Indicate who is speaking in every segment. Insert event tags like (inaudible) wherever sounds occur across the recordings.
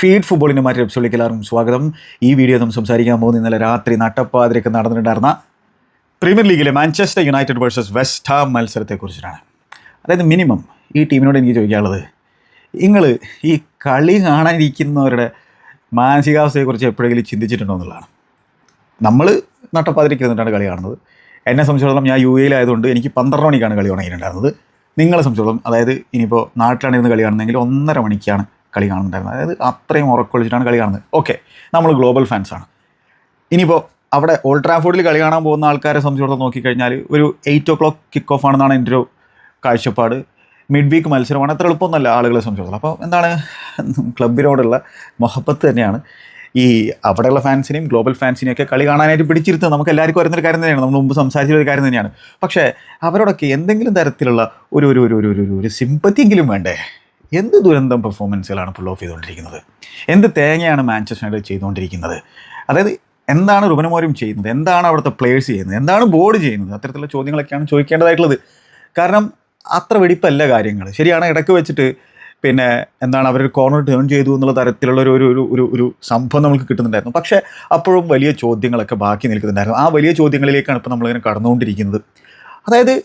Speaker 1: Feed ഫുട്ബോളിന്റെ മറ്റൊരു എപ്പിസോഡിലേക്ക് എല്ലാവർക്കും സ്വാഗതം. ഈ വീഡിയോ നമ്മൾ സംസാരിക്കാൻ പോകുന്നത് ഇന്നലെ രാത്രി നട്ടപ്പാതിരക്ക് നടന്നിട്ടുണ്ടായിരുന്ന പ്രീമിയർ ലീഗിലെ Manchester United versus West Ham മത്സരത്തെക്കുറിച്ചിട്ടാണ്. അതായത് മിനിമം ഈ ടീമിനോട് എനിക്ക് ചോദിക്കാനുള്ളത് നിങ്ങൾ ഈ കളി കാണാനിരിക്കുന്നവരുടെ മാനസികാവസ്ഥയെക്കുറിച്ച് എപ്പോഴെങ്കിലും ചിന്തിച്ചിട്ടുണ്ടോ എന്നുള്ളതാണ്. നമ്മൾ നട്ടപ്പാതിരക്ക് ഇരുന്നിട്ടാണ് കളി കാണുന്നത്. എന്നെ സംബന്ധിച്ചിടത്തോളം ഞാൻ യു എയിലായതുകൊണ്ട് എനിക്ക് പന്ത്രണ്ട് മണിക്കാണ് കളി തുടങ്ങിയിട്ടുണ്ടായിരുന്നത്. നിങ്ങളെ സംബന്ധിച്ചിടത്തോളം അതായത് ഇനിയിപ്പോൾ നാട്ടിലാണ് ഇരുന്ന് കളി കാണുന്നതെങ്കിൽ ഒന്നര മണിക്കാണ് കളി കാണുന്നുണ്ടായിരുന്നത്. അതായത് അത്രയും ഉറക്കൊളിച്ചിട്ടാണ് കളി കാണുന്നത്. ഓക്കെ നമ്മൾ ഗ്ലോബൽ ഫാൻസാണ് ഇനിയിപ്പോൾ അവിടെ ഓൾട്രാഫോർഡിൽ ട്രാഫോർഡിൽ കളി കാണാൻ പോകുന്ന ആൾക്കാരെ സംബന്ധിച്ചിടത്തോളം നോക്കിക്കഴിഞ്ഞാൽ ഒരു eight o'clock kick off ആണെന്നാണ് എന്റെ ഒരു കാഴ്ചപ്പാട്. മിഡ് വീക്ക് മത്സരമാണ്. അത്ര എളുപ്പമൊന്നുമല്ല ആളുകളെ സംബന്ധിച്ചിടത്തോളം. അപ്പോൾ എന്താണ്? ക്ലബിനോടുള്ള മൊഹബത്ത് തന്നെയാണ്. ഈ അവിടെയുള്ള ഫാൻസിനെയും ഗ്ലോബൽ ഫാൻസിനെയും ഒക്കെ കളി കാണാനായിട്ട് പിടിച്ചിരുത്തുന്നത് നമുക്ക് എല്ലാവർക്കും അറിയുന്നൊരു കാര്യം തന്നെയാണ്. നമ്മൾ മുമ്പ് സംസാരിച്ച ഒരു കാര്യം തന്നെയാണ്. പക്ഷേ അവരോടൊക്കെ എന്തെങ്കിലും തരത്തിലുള്ള ഒരു ഒരു ഒരു ഒരു ഒരു സിമ്പത്തിയെങ്കിലും വേണ്ടേ? എന്ത് ദുരന്തം പെർഫോമൻസുകളാണ് പുൾ ഓഫ് ചെയ്തുകൊണ്ടിരിക്കുന്നത്? എന്ത് തേങ്ങയാണ് മാഞ്ചസ്റ്റർ യുണൈറ്റഡ് ചെയ്തുകൊണ്ടിരിക്കുന്നത്? അതായത് എന്താണ് റുബനമോരും ചെയ്യുന്നത്? എന്താണ് അവിടുത്തെ പ്ലേയേഴ്സ് ചെയ്യുന്നത്? എന്താണ് ബോർഡ് ചെയ്യുന്നത്? അത്തരത്തിലുള്ള ചോദ്യങ്ങളൊക്കെയാണ് ചോദിക്കേണ്ടതായിട്ടുള്ളത്. കാരണം അത്ര വെടിപ്പല്ല കാര്യങ്ങൾ. ശരിയാണ് ഇടയ്ക്ക് വെച്ചിട്ട് പിന്നെ എന്താണ് അവരൊരു കോർണർ ടേൺ ചെയ്തു എന്നുള്ള തരത്തിലുള്ള ഒരു ഒരു ഒരു ഒരു സംഭവം നമുക്ക് കിട്ടുന്നുണ്ടായിരുന്നു. പക്ഷേ അപ്പോഴും വലിയ ചോദ്യങ്ങളൊക്കെ ബാക്കി നിൽക്കുന്നുണ്ടായിരുന്നു. ആ വലിയ ചോദ്യങ്ങളിലേക്കാണ് ഇപ്പോൾ നമ്മളിങ്ങനെ കടന്നുകൊണ്ടിരിക്കുന്നത്. അതായത്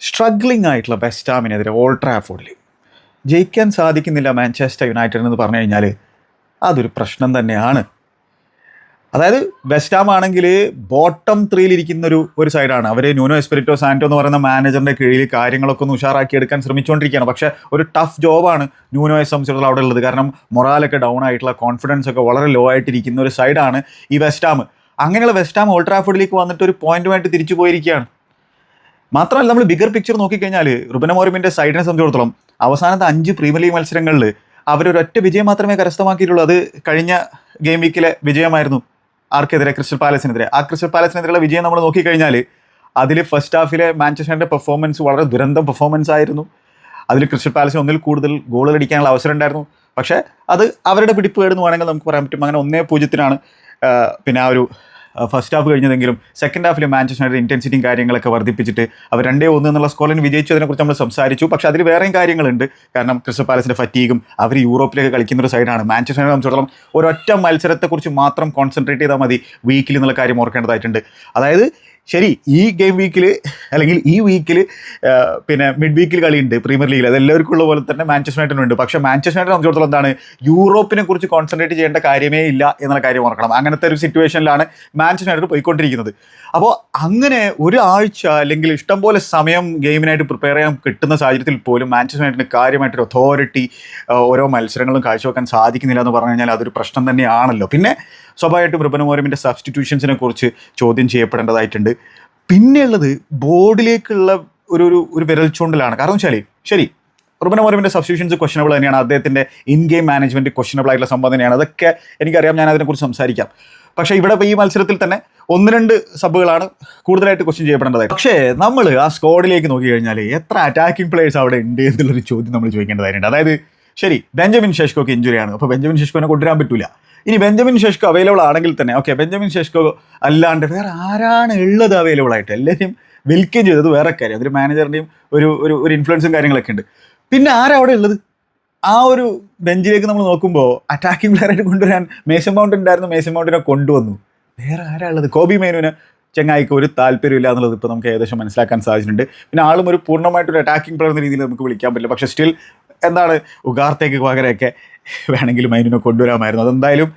Speaker 1: സ്ട്രഗ്ലിംഗ് ആയിട്ടുള്ള ബെസ്റ്റാമിനെതിരെ ഓൾഡ് ജയിക്കാൻ സാധിക്കുന്നില്ല മാഞ്ചസ്റ്റർ യുണൈറ്റഡ് എന്ന് പറഞ്ഞു കഴിഞ്ഞാൽ അതൊരു പ്രശ്നം തന്നെയാണ്. അതായത് വെസ്റ്റാം ആണെങ്കിൽ ബോട്ടം ത്രീയിലിരിക്കുന്ന ഒരു ഒരു സൈഡാണ്. അവർ ന്യൂനോ എസ്പിരിറ്റോ സാന്റോ എന്ന് പറയുന്ന മാനേജറിന്റെ കീഴിൽ കാര്യങ്ങളൊക്കെ ഒന്ന് ഉഷാറാക്കി എടുക്കാൻ ശ്രമിച്ചുകൊണ്ടിരിക്കുകയാണ് പക്ഷേ ഒരു ടഫ് ജോബാണ് ന്യൂനോയെ സംബന്ധിച്ചിടത്തോളം അവിടെ ഉള്ളത്. കാരണം മൊറാലൊക്കെ ഡൗൺ ആയിട്ടുള്ള കോൺഫിഡൻസ് ഒക്കെ വളരെ ലോ ആയിട്ടിരിക്കുന്ന ഒരു സൈഡാണ് ഈ വെസ്റ്റാം അങ്ങനെയുള്ള വെസ്റ്റാം ഓൾഡ് ട്രാഫോർഡിലേക്ക് വന്നിട്ട് ഒരു പോയിന്റുമായിട്ട് തിരിച്ചു പോയിരിക്കുകയാണ്. മാത്രമല്ല നമ്മൾ ബിഗർ പിക്ചർ നോക്കിക്കഴിഞ്ഞാൽ റുബനമോറിമിന്റെ സൈഡിനെ സംബന്ധിച്ചിടത്തോളം അവസാനത്തെ അഞ്ച് പ്രീമിയർ ലീഗ് മത്സരങ്ങളിൽ അവരൊരൊറ്റ വിജയം മാത്രമേ കരസ്ഥമാക്കിയിട്ടുള്ളൂ. അത് കഴിഞ്ഞ ഗെയിം വീക്കിലെ വിജയമായിരുന്നു ആർക്കെതിരെ ക്രിസ്റ്റൽ പാലസിനെതിരെ. ആ ക്രിസ്റ്റൽ പാലസിനെതിരെയുള്ള വിജയം നമ്മൾ നോക്കിക്കഴിഞ്ഞാൽ അതിൽ ഫസ്റ്റ് ഹാഫിലെ മാഞ്ചസ്റ്ററിന്റെ പെർഫോമൻസ് വളരെ ദുരന്തം പെർഫോമൻസ് ആയിരുന്നു. അതിൽ ക്രിസ്റ്റൽ പാലസിന് ഒന്നിൽ കൂടുതൽ ഗോളുകൾ അടിക്കാനുള്ള അവസരം ഉണ്ടായിരുന്നു. പക്ഷേ അത് അവരുടെ പിടിപ്പ് വേണമെങ്കിൽ നമുക്ക് പറയാൻ പറ്റും. അങ്ങനെ ഒന്നേ പൂജ്യത്തിനാണ് പിന്നെ ആ ഒരു ഫസ്റ്റ് ഹാഫ് കഴിഞ്ഞതെങ്കിലും സെക്കൻഡ് ഹാഫിൽ മാഞ്ചസ്റ്റർ ഇന്റൻസിറ്റിയും കാര്യങ്ങളൊക്കെ വർദ്ധിപ്പിച്ചിട്ട് അവർ രണ്ടേ ഒന്ന് എന്നുള്ള സ്കോറിന് വിജയിച്ചതിനെക്കുറിച്ച് നമ്മൾ സംസാരിച്ചു. പക്ഷെ അതിൽ വേറെയും കാര്യങ്ങളുണ്ട്. കാരണം ക്രിസ്റ്റൽ പാലസിന്റെ ഫറ്റീഗും അവർ യൂറോപ്പിലേക്ക് കളിക്കുന്ന ഒരു സൈഡാണ് മാഞ്ചസ്റ്റർ സംബന്ധിച്ചിടത്തോളം ഒരൊറ്റ മത്സരത്തെക്കുറിച്ച് മാത്രം കോൺസെൻട്രേറ്റ് ചെയ്താൽ മതി വീക്കിൽ എന്നുള്ള കാര്യം ഓർക്കേണ്ടതായിട്ടുണ്ട്. അതായത് ശരി ഈ ഗെയിം വീക്കിൽ അല്ലെങ്കിൽ ഈ വീക്കിൽ പിന്നെ മിഡ് വീക്കിൽ കളിയുണ്ട് പ്രീമിയർ ലീഗിൽ അത് എല്ലാവർക്കും ഉള്ള പോലെ തന്നെ മാഞ്ചസ്റ്റർ യുണൈറ്റഡിനുണ്ട് പക്ഷേ മാഞ്ചസ്റ്റർ യുണൈറ്റഡ് സംബന്ധിച്ചിടത്തോളം എന്താണ്? യൂറോപ്പിനെ കുറിച്ച് കോൺസെൻട്രേറ്റ് ചെയ്യേണ്ട കാര്യമേ ഇല്ല എന്നുള്ള കാര്യം ഓർക്കണം. അങ്ങനത്തെ ഒരു സിറ്റുവേഷനിലാണ് മാഞ്ചസ്റ്റർ യുണൈറ്റഡ് പോയിക്കൊണ്ടിരിക്കുന്നത്. അപ്പോൾ അങ്ങനെ ഒരാഴ്ച അല്ലെങ്കിൽ ഇഷ്ടംപോലെ സമയം ഗെയിമിനായിട്ട് പ്രിപ്പയർ ചെയ്യാൻ കിട്ടുന്ന സാഹചര്യത്തിൽ പോലും മാഞ്ചസ്റ്റർ യുണൈറ്റഡിന് കാര്യമായിട്ടൊരു അതോറിറ്റി ഓരോ മത്സരങ്ങളും കാഴ്ചവെക്കാൻ സാധിക്കുന്നില്ല എന്ന് പറഞ്ഞു കഴിഞ്ഞാൽ അതൊരു പ്രശ്നം തന്നെയാണല്ലോ. പിന്നെ സ്വാഭാവികമായിട്ടും റുബനമോരമിന്റെ സബ്സ്റ്റിറ്റ്യൂഷൻസിനെ കുറിച്ച് ചോദ്യം ചെയ്യപ്പെടേണ്ടതായിട്ടുണ്ട്. പിന്നെയുള്ളത് ബോർഡിലേക്കുള്ള ഒരു ഒരു ഒരു വിരൽ ചൂണ്ടലാണ്. കാരണം വെച്ചാൽ ശരി റുബനമോരമിന്റെ സബ്സ്റ്റിറ്റ്യൂഷൻസ് ക്വസ്റ്റനബിൾ തന്നെയാണ്. അദ്ദേഹത്തിന്റെ ഇൻ ഗെയിം മാനേജ്മെന്റ് ക്വസ്റ്റനബിൾ ആയിട്ടുള്ള സംഭവം തന്നെയാണ്. അതൊക്കെ എനിക്കറിയാം ഞാൻ അതിനെക്കുറിച്ച് സംസാരിക്കാം. പക്ഷേ ഇവിടെ ഈ മത്സരത്തിൽ തന്നെ ഒന്ന് രണ്ട് സബുകളാണ് കൂടുതലായിട്ട് ക്വസ്റ്റ്യൻ ചെയ്യപ്പെടേണ്ടത്. പക്ഷേ നമ്മൾ ആ സ്ക്വാഡിലേക്ക് നോക്കി കഴിഞ്ഞാൽ എത്ര അറ്റാക്കിംഗ് പ്ലേയേഴ്സ് അവിടെ ഉണ്ട് എന്നുള്ളൊരു ചോദ്യം നമ്മൾ ചോദിക്കേണ്ടതായിട്ടുണ്ട്. അതായത് ശരി ബെഞ്ചമിൻ ഷെഷ്കോക്ക് ഇഞ്ചുറിയാണ് അപ്പോൾ ബെഞ്ചമിൻ ഷെഷ്കോനെ കൊണ്ടുവരാൻ പറ്റില്ല ഇനി ബെഞ്ചമിൻ ശേഷ്കോ അവൈലബിൾ ആണെങ്കിൽ തന്നെ. ഓക്കെ ബെഞ്ചമിൻ ശേഷ്കോ അല്ലാണ്ട് വേറെ ആരാണ് ഉള്ളത് അവൈലബിൾ ആയിട്ട്? എല്ലാവരും വിൽക്കുകയും ചെയ്തത് വേറെ കാര്യം. അതൊരു മാനേജറിന്റെയും ഒരു ഒരു ഒരു ഇൻഫ്ലുവൻസും കാര്യങ്ങളൊക്കെ ഉണ്ട്. പിന്നെ ആരാ അവിടെ ഉള്ളത്? ആ ഒരു ബെഞ്ചിലേക്ക് നമ്മൾ നോക്കുമ്പോൾ അറ്റാക്കിംഗ് പ്ലെയറായിട്ട് കൊണ്ടുവരാൻ മേശം മൗണ്ട് ഉണ്ടായിരുന്നു. മേശം മൗണ്ടിനെ കൊണ്ടുവന്നു. വേറെ ആരാ ഉള്ളത്? കോബി മേനുവിന് ചെങ്ങായിക്ക് ഒരു താല്പര്യമില്ല എന്നുള്ളത് ഇപ്പോൾ നമുക്ക് ഏകദേശം മനസ്സിലാക്കാൻ സാധിച്ചിട്ടുണ്ട്. പിന്നെ ആളും ഒരു പൂർണമായിട്ടൊരു അറ്റാക്കിംഗ് പ്ലെയർ എന്ന രീതിയിൽ നമുക്ക് വിളിക്കാൻ പറ്റില്ല. പക്ഷേ സ്റ്റിൽ എന്താണ് ഉഗാർത്തേക്ക് പകരമൊക്കെ വേണമെങ്കിൽ മൈനിനെ കൊണ്ടുവരാമായിരുന്നു. അതെന്തായാലും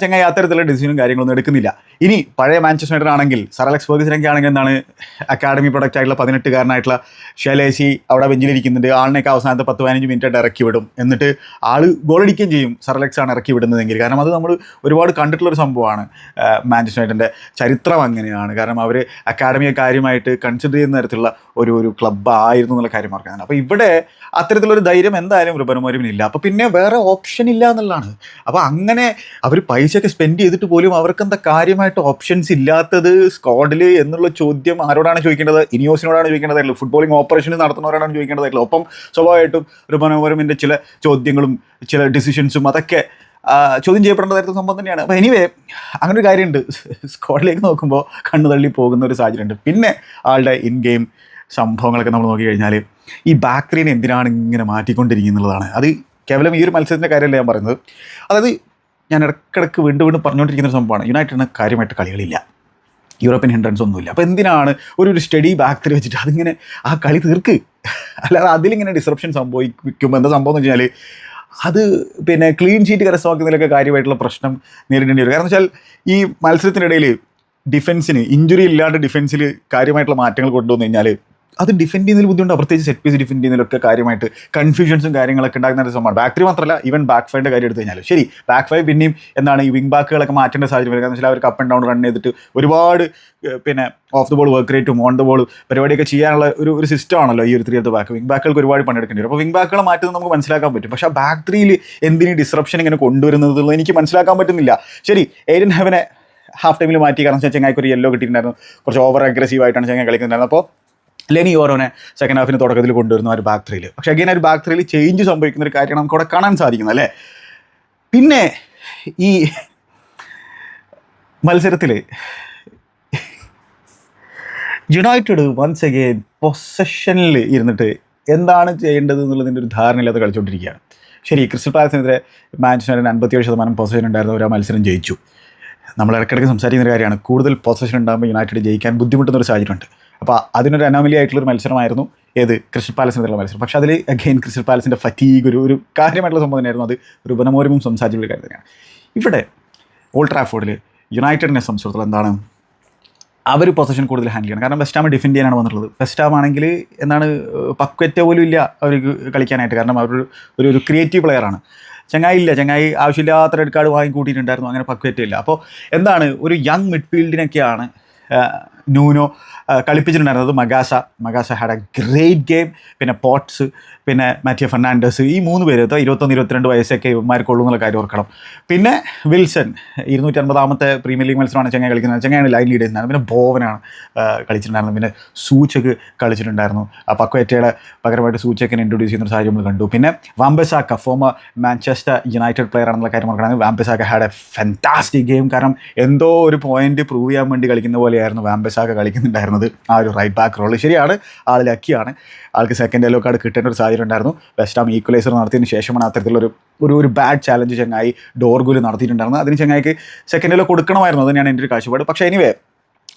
Speaker 1: ചങ്ങായി അത്തരത്തിലുള്ള ഡിസിഷനും കാര്യങ്ങളൊന്നും എടുക്കുന്നില്ല. ഇനി പഴയ മാഞ്ചസ്റ്റർ ആണെങ്കിൽ സർ അലക്സ് ഫെർഗുസനൊക്കെ ആണെങ്കിൽ എന്താണ് അക്കാഡമി പ്രൊഡക്റ്റ് ആയിട്ടുള്ള പതിനെട്ടുകാരനായിട്ടുള്ള ഷലേശി അവിടെ ബെഞ്ചിലിരിക്കുന്നുണ്ട്. ആളിനൊക്കെ അവസാനത്തെ പത്ത് പതിനഞ്ച് മിനിറ്റ് ഇറക്കി വിടും. എന്നിട്ട് ആൾ ഗോളടിക്കുകയും ചെയ്യും. സർ അലക്സ് ആണ് ഇറക്കി വിടുന്നതെങ്കിൽ. കാരണം അത് നമ്മൾ ഒരുപാട് കണ്ടിട്ടുള്ളൊരു സംഭവമാണ് മാഞ്ചസ്റ്റർ ചരിത്രം അങ്ങനെയാണ്. കാരണം അവർ അക്കാഡമിയെ കാര്യമായിട്ട് കൺസിഡർ ചെയ്യുന്ന തരത്തിലുള്ള ഒരു ഒരു ക്ലബ്ബായിരുന്നു എന്നുള്ള കാര്യം മറക്കാനാണ് അപ്പോൾ ഇവിടെ അത്തരത്തിലൊരു ധൈര്യം എന്തായാലും റുബനമോരുമിനില്ല അപ്പോൾ പിന്നെ വേറെ ഓപ്ഷൻ ഇല്ല എന്നുള്ളതാണ്. അപ്പോൾ അങ്ങനെ അവർ പൈസയൊക്കെ സ്പെൻഡ് ചെയ്തിട്ട് പോലും അവർക്ക് എന്താ കാര്യമായിട്ട് ഓപ്ഷൻസ് ഇല്ലാത്തത് സ്ക്വാഡിൽ എന്നുള്ള ചോദ്യം ആരോടാണ് ചോദിക്കേണ്ടത്? ഇനിയോസിനോടാണ് ചോദിക്കേണ്ടതായിട്ടുള്ളത് ഫുട്ബോളിംഗ് ഓപ്പറേഷൻ നടത്തുന്നവരോടാണ് ചോദിക്കേണ്ടതായിട്ടുള്ളത് ഒപ്പം സ്വാഭാവികമായിട്ടും റുബനമോരമിന്റെ ചില ചോദ്യങ്ങളും ചില ഡിസിഷൻസും അതൊക്കെ ചോദ്യം ചെയ്യപ്പെടേണ്ട തരത്തിൽ സംഭവം തന്നെയാണ്. അപ്പോൾ എനിവേ അങ്ങനെ ഒരു കാര്യമുണ്ട്. (laughs) സ്കോഡിലേക്ക് നോക്കുമ്പോൾ കണ്ണു തള്ളി പോകുന്ന ഒരു സാഹചര്യമുണ്ട്. പിന്നെ ആളുടെ ഇൻ ഗെയിം സംഭവങ്ങളൊക്കെ നമ്മൾ നോക്കി കഴിഞ്ഞാൽ ഈ ബാക്ക് എന്തിനാണ് ഇങ്ങനെ മാറ്റിക്കൊണ്ടിരിക്കുന്നുള്ളതാണ്. അത് കേവലം ഈ ഒരു മത്സരത്തിന്റെ കാര്യമല്ല ഞാൻ പറയുന്നത്. അതായത് ഞാൻ ഇടയ്ക്കിടയ്ക്ക് വീണ്ടും വീണ്ടും പറഞ്ഞുകൊണ്ടിരിക്കുന്ന ഒരു സംഭവമാണ്. യുണൈറ്റഡിന് കാര്യമായിട്ട് കളികളില്ല. യൂറോപ്യൻ ഹിൻഡ്രൻസ് ഒന്നുമില്ല. അപ്പോൾ എന്തിനാണ് ഒരു ഒരു സ്റ്റഡി ബാക്കിൽ വെച്ചിട്ട് അതിങ്ങനെ ആ കളി തീർക്ക്? അല്ലാതെ അതിലിങ്ങനെ ഡിസ്റപ്ഷൻ സംഭവിക്കുമ്പോൾ എന്താ സംഭവം എന്ന് വെച്ചാൽ അത് പിന്നെ ക്ലീൻ ഷീറ്റ് കരസ്ഥമാക്കുന്നതിലൊക്കെ കാര്യമായിട്ടുള്ള പ്രശ്നം നേരിടേണ്ടി വരും. കാരണം വെച്ചാൽ ഈ മത്സരത്തിനിടയിൽ ഡിഫൻസിന് ഇഞ്ചുറി ഇല്ലാണ്ട് ഡിഫൻസിൽ കാര്യമായിട്ടുള്ള മാറ്റങ്ങൾ കൊണ്ടുവന്നു കഴിഞ്ഞാൽ അത് ഡിഫെൻഡ് ചെയ്യുന്നതിൽ ബുദ്ധിമുട്ട്. പ്രത്യേകിച്ച് സെറ്റ് പീസ് ഡിഫെൻഡ് ചെയ്യുന്നതിലൊക്കെ കാര്യമായിട്ട് കൺഫ്യൂഷൻസും കാര്യങ്ങളൊക്കെ ഉണ്ടാകുന്ന ഒരു സംഭവമാണ്. ബാക്ക് ത്രീ മാത്രമല്ല ഈവൻ ബാക്ക് ഫൈവിന്റെ കാര്യം എടുത്തു കഴിഞ്ഞാൽ ശരി ബാക്ക് ഫൈവ് പിന്നെയും എന്താണ് ഈ വിങ് ബാക്കുകളൊക്കെ മാറ്റേണ്ട സാഹചര്യം വരുന്നത് വെച്ചാൽ അവർക്ക് അപ്പ് ആൻഡ് ഡൗൺ റൺ ചെയ്തിട്ട് ഒരുപാട് പിന്നെ ഓഫ് ദ ബോൾ വർക്ക് റേറ്റും ഓൺ ദ ബോൾ പരിപാടിയൊക്കെ ചെയ്യാനുള്ള ഒരു ഒരു സിസ്റ്റം ആണല്ലോ ഈ ഒരു ത്രീ ഓഫ് ബാക്ക് വിങ് ബാക്കുകൾക്ക് ഒരുപാട് പണിയെടുക്കേണ്ടി വരും. അപ്പോൾ വിങ് ബാക്കുകളെ മാറ്റുന്നത് നമുക്ക് മനസ്സിലാക്കാൻ പറ്റും. പക്ഷേ ആ ബാക്ക് ത്രീയിൽ എന്തിനു ഡിസ്റപ്ഷൻ ഇങ്ങനെ കൊണ്ടുവരുന്നത് എനിക്ക് മനസ്സിലാക്കാൻ പറ്റുന്നില്ല. ശരി എയ്ഡൻ ഹെവനെ ഹാഫ് ടൈമിൽ മാറ്റി. കാരണം വെച്ചാൽ ചെങ്ങായിക്ക് ഒരു യെല്ലോ കിട്ടിയിട്ടുണ്ടായിരുന്നു. കുറച്ച് ഓവർ അഗ്രസീവ് ആയിട്ടാണ് ചെങ്ങായി കളിക്കുന്നുണ്ടായിരുന്നത്. അപ്പോൾ ലെനി ഓരോനെ സെക്കൻഡ് ഹാഫിന് തുടക്കത്തിൽ കൊണ്ടുവരുന്ന ഒരു ബാക്ക് ത്രീയിൽ പക്ഷേ അഗൈൻ ഒരു ബാക്ക് ത്രീയിൽ ചേഞ്ച് സംഭവിക്കുന്ന ഒരു കാര്യമാണ് നമുക്ക് അവിടെ കാണാൻ സാധിക്കുന്നത് അല്ലേ? പിന്നെ ഈ മത്സരത്തിൽ യുണൈറ്റഡ് വൺസ് അഗെയിൻ പൊസഷനിൽ ഇരുന്നിട്ട് എന്താണ് ചെയ്യേണ്ടത് എന്നുള്ളതിന്റെ ഒരു ധാരണയില്ലാതെ കളിച്ചുകൊണ്ടിരിക്കുകയാണ് ശരി ക്രിസ്റ്റൽ പാലസിനെതിരെ മാഞ്ചസ്റ്ററിന് അൻപത്തിയേഴ് ശതമാനം പൊസഷൻ ഉണ്ടായിരുന്ന. ഒരു മത്സരം ജയിച്ചു. നമ്മൾ ഇടയ്ക്കിടയ്ക്ക് സംസാരിക്കുന്ന ഒരു കാര്യമാണ്. കൂടുതൽ പൊസഷൻ ഉണ്ടാകുമ്പോൾ യുണൈറ്റഡ് ജയിക്കാൻ ബുദ്ധിമുട്ടുന്ന ഒരു സാഹചര്യമുണ്ട്. അപ്പോൾ അതിനൊരു അനോമലി ആയിട്ടുള്ള ഒരു മത്സരമായിരുന്നു ഏത് ക്രിസ്റ്റൽ പാലസിനുള്ള മത്സരം. പക്ഷേ അതിൽ അഗെയിൻ ക്രിസ്റ്റൽ പാലസിന്റെ ഫറ്റീഗ് ഒരു ഒരു കാര്യമായിട്ടുള്ള സംഭവം തന്നെയായിരുന്നു. അത് ഒരു ഉപനമോരമും സംസാരിച്ചുള്ള കാര്യം തന്നെയാണ്. ഇവിടെ ഓൾഡ് ട്രാഫോർഡിൽ യുണൈറ്റഡിനെ സംബന്ധിച്ചിടത്തോളം എന്താണ്? അവർ പൊസിഷൻ കൂടുതൽ ഹാൻഡിൽ ചെയ്യണം. കാരണം വെസ്റ്റാം ഡിഫെൻഡ് ചെയ്യാനാണ് വന്നിട്ടുള്ളത്. വെസ്റ്റാം ആണെങ്കിൽ എന്താണ് പക്വറ്റ പോലും ഇല്ല അവർക്ക് കളിക്കാനായിട്ട്. കാരണം അവർ ഒരു ഒരു ക്രിയേറ്റീവ് പ്ലെയറാണ് ചങ്ങായി ഇല്ല. ചങ്ങായി ആവശ്യമില്ലാത്ത റെഡ് കാർഡ് വാങ്ങി കൂട്ടിയിട്ടുണ്ടായിരുന്നു അങ്ങനെ പക്വറ്റ ഇല്ല. അപ്പോൾ എന്താണ് ഒരു യങ് മിഡ്ഫീൽഡിനൊക്കെയാണ് Nuno കളിപ്പിച്ചിട്ടുണ്ടായിരുന്നത് Magassa. Magassa had a great game പിന്നെ പോട്ട്സ് പിന്നെ മാത്യു ഫെർണാണ്ടസ് ഈ മൂന്ന് പേര് ഇരുപത്തൊന്ന് ഇരുപത്തിരണ്ട് വയസ്സൊക്കെ ഇവന്മാർക്കുള്ളൂ എന്നുള്ള കാര്യം ഓർക്കണം. പിന്നെ വിൽസൺ ഇരുന്നൂറ്റി അൻപതാമത്തെ പ്രീമിയർ ലീഗ് മത്സരമാണ് ചെങ്ങായി കളിക്കുന്നത്. ചെങ്ങായാണ് ലൈൻ ലീഡ് ചെയ്യുന്നത് പിന്നെ ബോവനാണ് കളിച്ചിട്ടുണ്ടായിരുന്നത്. പിന്നെ സൂച്ചക്ക് കളിച്ചിട്ടുണ്ടായിരുന്നു. ആ പക്വേറ്റയുടെ പകരമായിട്ട് സൂചക്കിനെ ഇൻട്രൊഡ്യൂസ് ചെയ്യുന്ന ഒരു സാഹചര്യം നമ്മൾ കണ്ടു. പിന്നെ Wan-Bissaka former Manchester United player ആണെന്നുള്ള കാര്യം ഓർക്കണം. Wan-Bissaka had a fantastic game കാരണം എന്തോ ഒരു പോയിന്റ് പ്രൂവ് ചെയ്യാൻ വേണ്ടി കളിക്കുന്ന പോലെയായിരുന്നു വാംബസാക്ക കളിക്കുന്നുണ്ടായിരുന്നത്. ആ ഒരു റൈറ്റ് ബാക്ക് റോൾ ശരിയാണ് ആൾ ലക്കിയാണ് ആൾക്ക് സെക്കൻഡ് യെല്ലോ കാർഡ് കിട്ടേണ്ട ഒരു ഉണ്ടായിരുന്നു വെസ്റ്റ് ഹാം ഈക്വലൈസർ നടത്തിയതിന് ശേഷമാണ് അത്തരത്തിലൊരു ഒരു ഒരു ബാഡ് ചാലഞ്ച് ചെങ്ങായി ഡോർഗുൽ നടത്തിയിട്ടുണ്ടായിരുന്നത്. അതിന് ചെങ്ങായിക്ക് സെക്കൻഡിൽ കൊടുക്കണമായിരുന്നു. അത് ഞാൻ എന്റെ ഒരു കാഴ്ചപ്പാട്. പക്ഷേ എനിവേ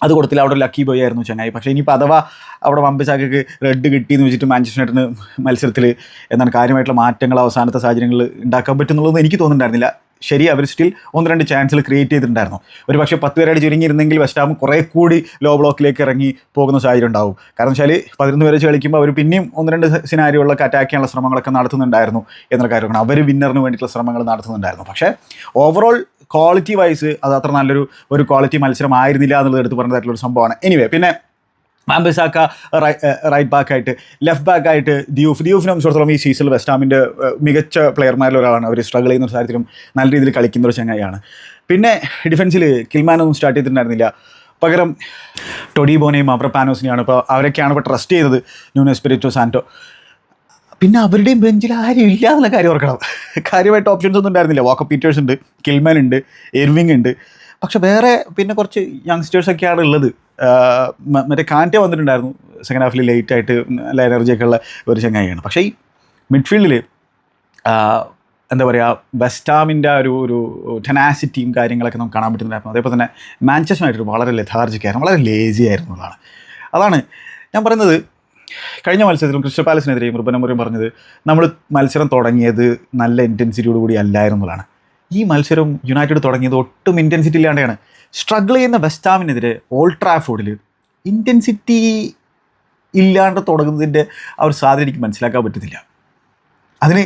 Speaker 1: അത് കൊടുത്തില്ല. അവിടെ ലക്കി ബോയ് ആയിരുന്നു ചങ്ങായി. പക്ഷേ ഇനിയിപ്പോൾ അഥവാ അവിടെ വമ്പിച്ചാക്കക്ക് റെഡ് കിട്ടിയെന്ന് വെച്ചിട്ട് മാഞ്ചസ്റ്റർ യുണൈറ്റഡിന് മത്സരത്തിൽ എന്താണ് കാര്യമായിട്ടുള്ള മാറ്റങ്ങൾ അവസാനത്തെ സാഹചര്യങ്ങളിൽ ഉണ്ടാക്കാൻ പറ്റുന്നുള്ളതെന്ന് എനിക്ക് തോന്നുന്നുണ്ടായിരുന്നില്ല. ശരി അവർ സ്റ്റിൽ ഒന്ന് രണ്ട് ചാൻസുകൾ ക്രിയേറ്റ് ചെയ്തിട്ടുണ്ടായിരുന്നു. ഒരു പക്ഷേ പത്ത് പേരായിട്ട് ചുരുങ്ങിയിരുന്നെങ്കിൽ വെസ്റ്റാം കുറേ കൂടി ലോ ബ്ലോക്കിലേക്ക് ഇറങ്ങി പോകുന്ന സാഹചര്യം ഉണ്ടാവും. കാരണം വെച്ചാൽ പതിനൊന്ന് പേരെ കളിക്കുമ്പോൾ അവർ പിന്നെയും ഒന്ന് രണ്ട് സിനാരികളിലൊക്കെ അറ്റാക്ക് ചെയ്യാനുള്ള ശ്രമങ്ങളൊക്കെ നടത്തുന്നുണ്ടായിരുന്നു എന്നുള്ള കാര്യമാണ്. അവർ വിന്നറിന് വേണ്ടിയിട്ടുള്ള ശ്രമങ്ങൾ നടത്തുന്നുണ്ടായിരുന്നു. പക്ഷേ ഓവറോൾ ക്വാളിറ്റി വൈസ് അത് അത്ര നല്ലൊരു ഒരു ക്വാളിറ്റി മത്സരം ആയിരുന്നില്ല എന്നുള്ളത് എടുത്ത് പറഞ്ഞതായിട്ടുള്ള ഒരു സംഭവമാണ്. എനിവേ പിന്നെ മാമ്പസാക്ക റൈറ്റ് ബാക്ക് ആയിട്ട് ലെഫ്റ്റ് ബാക്ക് ആയിട്ട് ദ്യൂഫ് ദ്യൂഫിനെ സംബന്ധിച്ചിടത്തോളം ഈ സീസണിൽ വെസ്റ്റാമിന്റെ മികച്ച പ്ലെയർമാരിൽ ഒരാളാണ്. അവർ സ്ട്രഗിൾ ചെയ്യുന്ന ഒരു സാഹചര്യം നല്ല രീതിയിൽ കളിക്കുന്ന ഒരു ചങ്ങായിയാണ്. പിന്നെ ഡിഫൻസിൽ കിൽമാനൊന്നും സ്റ്റാർട്ട് ചെയ്തിട്ടുണ്ടായിരുന്നില്ല. പകരം ടൊഡിബോനെയും അബ്രപാനോസിനെയാണ് ഇപ്പോൾ അവരൊക്കെയാണ് ഇപ്പോൾ ട്രസ്റ്റ് ചെയ്തത് ന്യൂനോ സ്പിരിറ്റോ സാന്റോ. പിന്നെ അവരുടെയും ബെഞ്ചിൽ ആരും ഇല്ല എന്നുള്ള കാര്യം ഓർക്കണം. കാര്യമായിട്ട് ഓപ്ഷൻസ് ഒന്നും ഉണ്ടായിരുന്നില്ല. വാക്ക് പീറ്റേഴ്സ് ഉണ്ട് കിൽമാൻ ഉണ്ട് എർവിങ് ഉണ്ട്. പക്ഷെ വേറെ പിന്നെ കുറച്ച് യങ്സ്റ്റേഴ്സൊക്കെയാണ് ഉള്ളത്. മറ്റേ കാറ്റ വന്നിട്ടുണ്ടായിരുന്നു. സെക്കൻഡ് ഹാഫിൽ ലേറ്റ് ആയിട്ട് നല്ല എനർജിയൊക്കെ ഉള്ള ഒരു ചങ്ങായിയാണ്. പക്ഷേ ഈ മിഡ്ഫീൽഡിൽ എന്താ പറയുക വെസ്റ്റാമിന്റെ ഒരു ഒരു ടെനാസിറ്റിയും കാര്യങ്ങളൊക്കെ നമുക്ക് കാണാൻ പറ്റുന്നുണ്ടായിരുന്നു. അതേപോലെ തന്നെ മാഞ്ചസ്റ്റർ വളരെ ലെഥാർജിക്കായിരുന്നു വളരെ ലേസി ആയിരുന്നു എന്നുള്ളതാണ് അതാണ് ഞാൻ പറയുന്നത്. കഴിഞ്ഞ മത്സരത്തിലും ക്രിസ്റ്റൽ പാലസിനെതിരെയും റുബനമുറിയും പറഞ്ഞത് നമ്മൾ മത്സരം തുടങ്ങിയത് നല്ല ഇന്റൻസിറ്റിയോട് കൂടി അല്ലായിരുന്നതാണ് ഈ മത്സരം യുണൈറ്റഡ് തുടങ്ങിയത് ഒട്ടും ഇന്റൻസിറ്റി ഇല്ലാണ്ടാണ്. സ്ട്രഗിൾ ചെയ്യുന്ന വെസ്റ്റാമിനെതിരെ ഓൾഡ് ട്രാഫോർഡിൽ ഇന്റൻസിറ്റി ഇല്ലാണ്ട് തുടങ്ങുന്നതിന്റെ ആ ഒരു സാധ്യത എനിക്ക് മനസ്സിലാക്കാൻ പറ്റത്തില്ല. അതിന്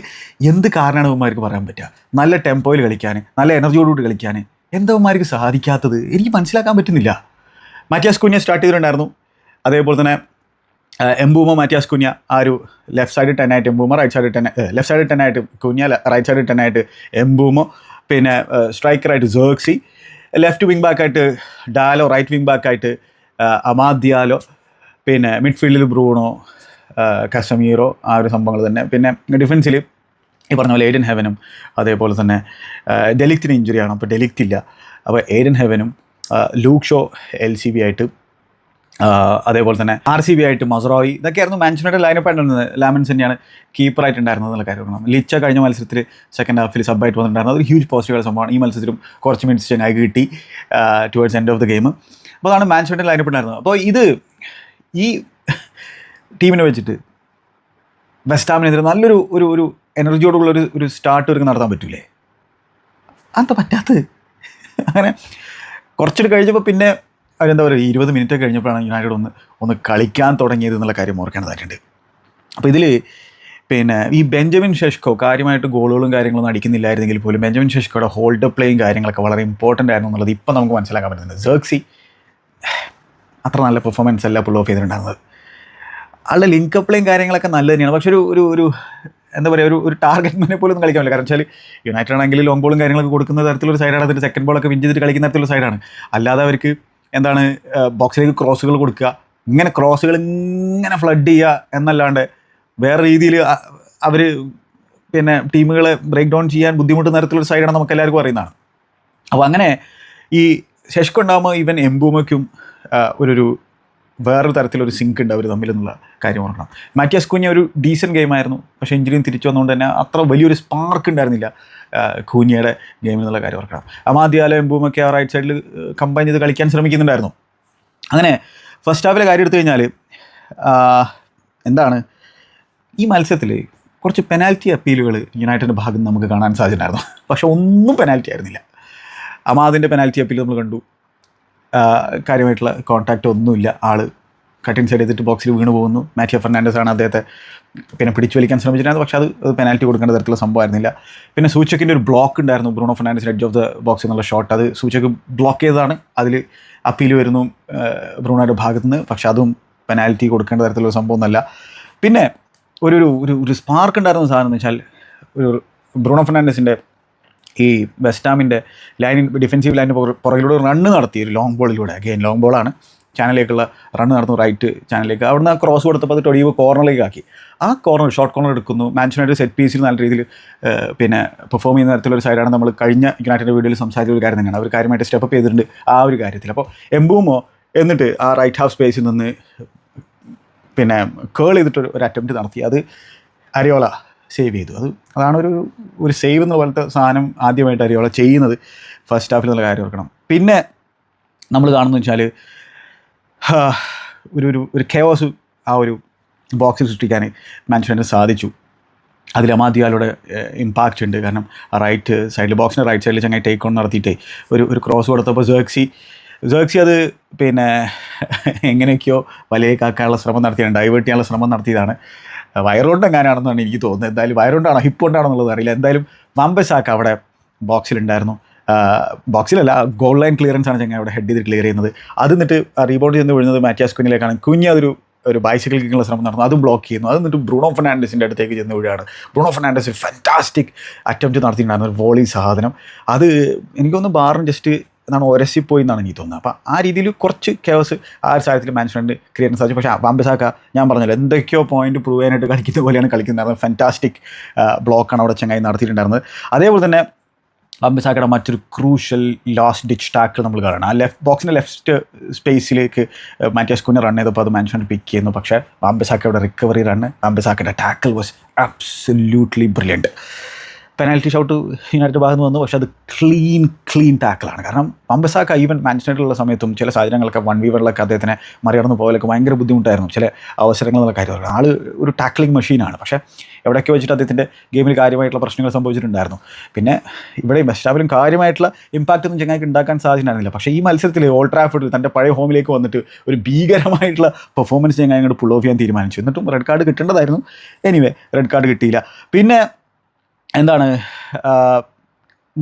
Speaker 1: എന്ത് കാരണമാണ് ഇവന്മാർക്ക് പറയാൻ പറ്റുക? നല്ല ടെമ്പോയിൽ കളിക്കാൻ നല്ല എനർജിയോടുകൂടി കളിക്കാൻ എന്താ ഇവന്മാർക്ക് സാധിക്കാത്തത്? എനിക്ക് മനസ്സിലാക്കാൻ പറ്റുന്നില്ല. മാറ്റിയാസ് കുഞ്ഞ സ്റ്റാർട്ട് ചെയ്തിട്ടുണ്ടായിരുന്നു. അതേപോലെ തന്നെ എംബൂമ മാറ്റിയാസ് കുഞ്ഞ ആ ഒരു ലെഫ്റ്റ് സൈഡ് ടെൻ ആയിട്ട് Mbeumo right side ten left side ten ആയിട്ട് കുഞ്ഞ റൈറ്റ് സൈഡ് ടെൻ ആയിട്ട് എംബൂമോ പിന്നെ സ്ട്രൈക്കറായിട്ട് ജേർക്സി ലെഫ്റ്റ് വിങ് ബാക്കായിട്ട് ഡാലോ റൈറ്റ് വിങ് ബാക്കായിട്ട് അമാദ്യാലോ പിന്നെ മിഡ്ഫീൽഡിൽ ബ്രൂണോ കസമീറോ ആ ഒരു സംഭവങ്ങൾ തന്നെ. പിന്നെ ഡിഫൻസിൽ ഈ പറഞ്ഞ പോലെ ഏഡൻ ഹെവനും അതേപോലെ തന്നെ ഡെലിക്റ്റിന് ഇഞ്ചുറിയാണ് അപ്പോൾ ഡെലിക്റ്റ് ഇല്ല. അപ്പോൾ Aidan ഹെവനും Luke Shaw L C B ആയിട്ട് അതേപോലെ തന്നെ ആർ സി ബി ആയിട്ട് മസറോയി ഇതൊക്കെയായിരുന്നു മാൻഷനയുടെ ലൈനപ്പ് ആയിട്ടുള്ളത് ലാമൻസ് തന്നെയാണ് കീപ്പറായിട്ടുണ്ടായിരുന്നത് എന്നുള്ള കാര്യം ഓർക്കണം ലിച്ച കഴിഞ്ഞ മത്സരത്തിൽ സെക്കൻഡ് ഹാഫിൽ സബ്ബായിട്ട് വന്നിട്ടുണ്ടായിരുന്നു. അത് ഹ്യൂജ് പോസിറ്റീവ് സംഭവമാണ്. ഈ മത്സരത്തിലും കുറച്ച് മിനിറ്റ്സ് ചങ്ങായി കിട്ടി towards end of the game അപ്പോൾ അതാണ് മാൻഷനയുടെ ലൈനപ്പ് ഉണ്ടായിരുന്നത്. അപ്പോൾ ഇത് ഈ ടീമിനെ വെച്ചിട്ട് വെസ്റ്റാമിനെതിരെ നല്ലൊരു ഒരു ഒരു എനർജിയോടുള്ള ഒരു ഒരു സ്റ്റാർട്ട് ഒരു നടത്താൻ പറ്റൂലേ? അന്ത പറ്റാത്തത്? അങ്ങനെ കുറച്ചിട്ട് കഴിഞ്ഞപ്പോൾ പിന്നെ അവരെന്താ പറയുക ഇരുപത് മിനിറ്റ് കഴിഞ്ഞപ്പോഴാണ് യുണൈറ്റഡ് ഒന്ന് ഒന്ന് കളിക്കാൻ തുടങ്ങിയത് എന്നുള്ള കാര്യം ഓർക്കേണ്ടതായിട്ടുണ്ട് അപ്പോൾ ഇതിൽ പിന്നെ ഈ ബെഞ്ചമിൻ ഷെഷ്കോ കാര്യമായിട്ട് ഗോളുകളും കാര്യങ്ങളൊന്നും അടിക്കുന്നില്ലായിരുന്നെങ്കിൽ പോലും ബെഞ്ചമിൻ ഷെഷ്കോയുടെ ഹോൾഡ് പ്ലേയും കാര്യങ്ങളൊക്കെ വളരെ ഇമ്പോർട്ടന്റ് ആയിരുന്നു എന്നുള്ളത് ഇപ്പം നമുക്ക് മനസ്സിലാക്കാൻ പറ്റുന്നത് ജേർക്സി അത്ര നല്ല പെർഫോമൻസ് അല്ല പുൾ ഓഫ് ചെയ്തിട്ടുണ്ടായിരുന്നത്. ആളുടെ ലിങ്ക് പ്ലേയും കാര്യങ്ങളൊക്കെ നല്ലത് തന്നെയാണ്. പക്ഷെ ഒരു ഒരു ഒരു എന്താ പറയുക ഒരു ഒരു ടാർഗറ്റ് മുന്നേ പോലും കളിക്കാൻ പറ്റില്ല. കാരണം വെച്ചാൽ യുണൈറ്റഡ് ആണെങ്കിൽ ലോങ് ബോളും കാര്യങ്ങളൊക്കെ കൊടുക്കുന്ന തരത്തിലൊരു സൈഡാണ് അതിന്റെ സെക്കൻഡ് ബോളൊക്കെ വിൻ ചെയ്തിട്ട് കളിക്കുന്ന തരത്തിലുള്ള സൈഡാണ് അല്ലാതെ അവർക്ക് എന്താണ് ബോക്സിലേക്ക് ക്രോസുകൾ കൊടുക്കുക. ഇങ്ങനെ ക്രോസുകൾ ഇങ്ങനെ ഫ്ലഡ് ചെയ്യുക എന്നല്ലാണ്ട് വേറെ രീതിയിൽ അവർ പിന്നെ ടീമുകളെ ബ്രേക്ക് ഡൗൺ ചെയ്യാൻ ബുദ്ധിമുട്ട് തരത്തിലുള്ള സൈഡാണ് നമുക്ക് എല്ലാവർക്കും അറിയുന്നതാണ്. അപ്പോൾ അങ്ങനെ ഈ ശശിക്കുണ്ടാകുമ്പോൾ ഇവൻ എംബൂമയ്ക്കും ഒരു വേറൊരു തരത്തിലൊരു സിങ്ക് ഉണ്ട് അവർ തമ്മിൽ എന്നുള്ള കാര്യം ഓർക്കണം. മാറ്റിയാസ് കുഞ്ഞ ഒരു ഡീസന്റ് ഗെയിമായിരുന്നു പക്ഷേ ഇഞ്ചുറിയും തിരിച്ചു വന്നുകൊണ്ട് തന്നെ അത്ര വലിയൊരു സ്പാർക്ക് ഉണ്ടായിരുന്നില്ല കൂഞ്ഞയുടെ ഗെയിം എന്നുള്ള കാര്യം ഓർക്കണം. അമാദ്യാല എംബൂമൊക്കെ ആ റൈറ്റ് സൈഡിൽ കമ്പൈൻ ചെയ്ത് കളിക്കാൻ ശ്രമിക്കുന്നുണ്ടായിരുന്നു. അങ്ങനെ ഫസ്റ്റ് ഹാഫിലെ കാര്യം എടുത്തു കഴിഞ്ഞാൽ എന്താണ് ഈ മത്സരത്തിൽ കുറച്ച് പെനാൽറ്റി അപ്പീലുകൾ യുണൈറ്റഡിന്റെ ഭാഗത്ത് നമുക്ക് കാണാൻ സാധിച്ചിട്ടുണ്ടായിരുന്നു പക്ഷേ ഒന്നും പെനാൽറ്റി ആയിരുന്നില്ല. അമാദിന്റെ പെനാൽറ്റി അപ്പീൽ നമ്മൾ കണ്ടു. കാര്യമായിട്ടുള്ള കോൺടാക്റ്റ് ഒന്നുമില്ല. ആൾ കട്ടിൻ സൈഡ് ചെയ്തിട്ട് ബോക്സിൽ വീണ് പോകുന്നു. മാറ്റിയോ ഫെർണാണ്ടസ് ആണ് അദ്ദേഹത്തെ പിന്നെ പിടിച്ചു വലിക്കാൻ ശ്രമിച്ചിരുന്നത്. പക്ഷേ അത് പെനാൽറ്റി കൊടുക്കേണ്ട തരത്തിലുള്ള സംഭവമായിരുന്നില്ല. പിന്നെ സൂചക്കിന്റെ ഒരു ബ്ലോക്ക് ഉണ്ടായിരുന്നു Bruno Fernandes edge of the box എന്നുള്ള ഷോട്ട് അത് സൂചക്ക് ബ്ലോക്ക് ചെയ്തതാണ്. അതിൽ അപ്പീൽ വരുന്നു ബ്രൂണോയുടെ ഭാഗത്ത് നിന്ന് പക്ഷേ അതും പെനാൽറ്റി കൊടുക്കേണ്ട തരത്തിലുള്ള സംഭവമൊന്നുമല്ല. പിന്നെ ഒരു ഒരു ഒരു സ്പാർക്ക് ഉണ്ടായിരുന്ന സാധനം എന്ന് വെച്ചാൽ ഒരു ബ്രൂണോ ഫെർണാണ്ടസിന്റെ ഈ വെസ്റ്റാമിന്റെ ലൈനിൻ ഡിഫെൻസീവ് ലൈനിന് പുറകിലൂടെ റണ്ണ് നടത്തി. ഒരു ലോങ് ബോളിലൂടെ അഗെയിൻ ലോങ് ബോളാണ് ചാനലിലേക്കുള്ള റണ്ണ് നടന്നു. റൈറ്റ് ചാനലിലേക്ക്. അവിടുന്ന് ആ ക്രോസ് കൊടുത്തപ്പോൾ അത് ടൊടിയോ കോർണറിലേക്ക് ആക്കി. ആ കോർണർ ഷോർട്ട് കോർണർ എടുക്കുന്നു. മാൻഷനായിട്ട് സെറ്റ് പീസിൽ നല്ല രീതിയിൽ പിന്നെ പെർഫോം ചെയ്യുന്ന തരത്തിലൊരു സൈഡാണ് നമ്മൾ കഴിഞ്ഞ യുണൈറ്റഡ് വീഡിയോയിൽ സംസാരിച്ച ഒരു കാര്യം തന്നെയാണ്. അവർ കാര്യമായിട്ട് സ്റ്റെപ്പ് ചെയ്തിട്ടുണ്ട് ആ ഒരു കാര്യത്തിൽ. അപ്പോൾ എംബൂമോ എന്നിട്ട് ആ റൈറ്റ് ഹാഫ് സ്പേസിൽ നിന്ന് പിന്നെ കേൾ ചെയ്തിട്ട് ഒരു അറ്റംപ്റ്റ് നടത്തി. അത് അരിയോള സേവ് ചെയ്തു. അത് അതാണ് ഒരു ഒരു സേവ് എന്ന പോലത്തെ സാധനം ആദ്യമായിട്ട് അരിയോള ചെയ്യുന്നത്. ഫസ്റ്റ് ഹാഫിൽ എന്നുള്ള കാര്യം ഓർക്കണം. പിന്നെ നമ്മൾ കാണുന്നു വെച്ചാൽ ഒരു ഒരു ഒരു കെയോസ് ആ ഒരു ബോക്സിൽ സൃഷ്ടിക്കാൻ മാൻഷന് സാധിച്ചു. അതിൽ അമാദിയാലുടെ ഇമ്പാക്റ്റ് ഉണ്ട്. കാരണം റൈറ്റ് സൈഡിൽ ബോക്സിന്റെ റൈറ്റ് സൈഡിൽ ചങ്ങായി ടേക്ക് ഓൺ നടത്തിയിട്ടേ ഒരു ഒരു ക്രോസ് കൊടുത്തപ്പോൾ ജേക്സി ജേക്സി അത് പിന്നെ എങ്ങനെയൊക്കെയോ വലിയ കാക്കാനുള്ള ശ്രമം നടത്തിയാണ് ഡൈവേർട്ട് ചെയ്യാനുള്ള ശ്രമം നടത്തിയതാണ്. വയറുകൊണ്ട് എങ്ങാനാണെന്നാണ് എനിക്ക് തോന്നുന്നത്. എന്തായാലും വയറുകൊണ്ടാണോ ഹിപ്പ് കൊണ്ടാണോ എന്നുള്ളത് അറിയില്ല. എന്തായാലും വമ്പസാക്ക് അവിടെ ബോക്സിലുണ്ടായിരുന്നു. ബോക്സിലല്ല ഗോൾ ലൈൻ ക്ലിയറൻസ് ആണ് ചങ്ങ അവിടെ ഹെഡ് ചെയ്ത് ക്ലിയർ ചെയ്യുന്നത്. അത് എന്നിട്ട് റീബൗണ്ട് ചെന്ന് വീഴുന്നത് മാറ്റിയാസ് കുഞ്ഞിലേക്കാണ്. കുഞ്ഞ് അതൊരു ഒരു ബൈസിക്കിൾ കിക്കുള്ള ശ്രമം നടന്നു. അതും ബ്ലോക്ക് ചെയ്യുന്നു. അത് എന്നിട്ട് ബ്രൂണോ ഫെർണാണ്ടസിന്റെ അടുത്തേക്ക് ചെന്ന് വീഴാണ്. ബ്രൂണോ ഫെർണാണ്ടസ് ഫാന്റാസ്റ്റിക് അറ്റംപ്റ്റ് നടത്തിയിട്ടുണ്ടായിരുന്നു. ഒരു വോളി സാധനം. അത് എനിക്കൊന്ന് ബാറിന് ജസ്റ്റ് എന്നാണ് ഒരസി പോയി എന്നാണ് എനിക്ക് തോന്നുന്നത്. അപ്പോൾ ആ രീതിയിൽ കുറച്ച് കേസ് ആ ഒരു സാഹചര്യത്തിൽ മാനേജ്മെന്റ് ക്രിയേറ്റ് സാധിച്ചു. പക്ഷേ ബാംബസാക്ക ഞാൻ പറഞ്ഞല്ലോ എന്തൊക്കെയോ പോയിന്റ് പ്രൂവ് ചെയ്യാനായിട്ട് കളിക്കുന്ന പോലെയാണ് കളിക്കുന്നത്. ഫാന്റാസ്റ്റിക് ബ്ലോക്കാണ് അവിടെ ചങ്ങായി നടത്തിയിട്ടുണ്ടായിരുന്നത്. അതേപോലെ തന്നെ അംബസാക്കയുടെ മറ്റൊരു ക്രൂഷ്യൽ ലാസ്റ്റ് ഡിച്ച് ടാക്കിൾ നമ്മൾ കാണണം ആ ലെഫ്റ്റ് ബോക്സിന്റെ ലെഫ്റ്റ് സ്പേസിലേക്ക് മാറ്റിയാസ് കുഞ്ഞ് റൺ ചെയ്തപ്പോൾ അത് മാനേജ്മെന്റ് പിക്ക് ചെയ്യുന്നു. പക്ഷേ അംബസാക്കയുടെ recovery run അംബസാക്കയുടെ tackle was absolutely brilliant penalty shout United ഭാഗത്ത് വന്നു. പക്ഷേ അത് ക്ലീൻ ക്ലീൻ ടാക്കിളാണ് കാരണം പമ്പസാക്ക ഈവൻ മാൻഷനൈറ്റിലുള്ള സമയത്തും ചില സാഹചര്യങ്ങളൊക്കെ വൺ വീവറിലൊക്കെ അദ്ദേഹത്തിനെ മറികടന്ന് പോകലൊക്കെ ഭയങ്കര ബുദ്ധിമുട്ടായിരുന്നു. ചില അവസരങ്ങളെന്നുള്ള കാര്യമായിരുന്നു ആൾ ഒരു ടാക്ലിംഗ് മെഷീനാണ് പക്ഷേ എവിടെയൊക്കെ വെച്ചിട്ട് അദ്ദേഹത്തിന്റെ ഗെയിമിൽ കാര്യമായിട്ടുള്ള പ്രശ്നങ്ങൾ സംഭവിച്ചിട്ടുണ്ടായിരുന്നു. പിന്നെ ഇവിടെ വെസ്റ്റാവിലും കാര്യമായിട്ടുള്ള ഇമ്പാക്റ്റ് ഒന്നും ചങ്ങായിക്ക് ഉണ്ടാക്കാൻ സാധിച്ചിട്ടുണ്ടായിരുന്നില്ല. പക്ഷേ ഈ മത്സരത്തിൽ ഓൾഡ് ട്രാഫിഡിൽ തന്റെ പഴയ ഹോമിലേക്ക് വന്നിട്ട് ഒരു ഭീകരമായിട്ടുള്ള പെർഫോമൻസ് ചങ്ങായി അങ്ങോട്ട് പുൾ ഓഫ് ചെയ്യാൻ തീരുമാനിച്ചു. എന്നിട്ടും റെഡ് കാർഡ് കിട്ടേണ്ടതായിരുന്നു. എനിവേ റെഡ് കാർഡ് കിട്ടിയില്ല. പിന്നെ എന്താണ്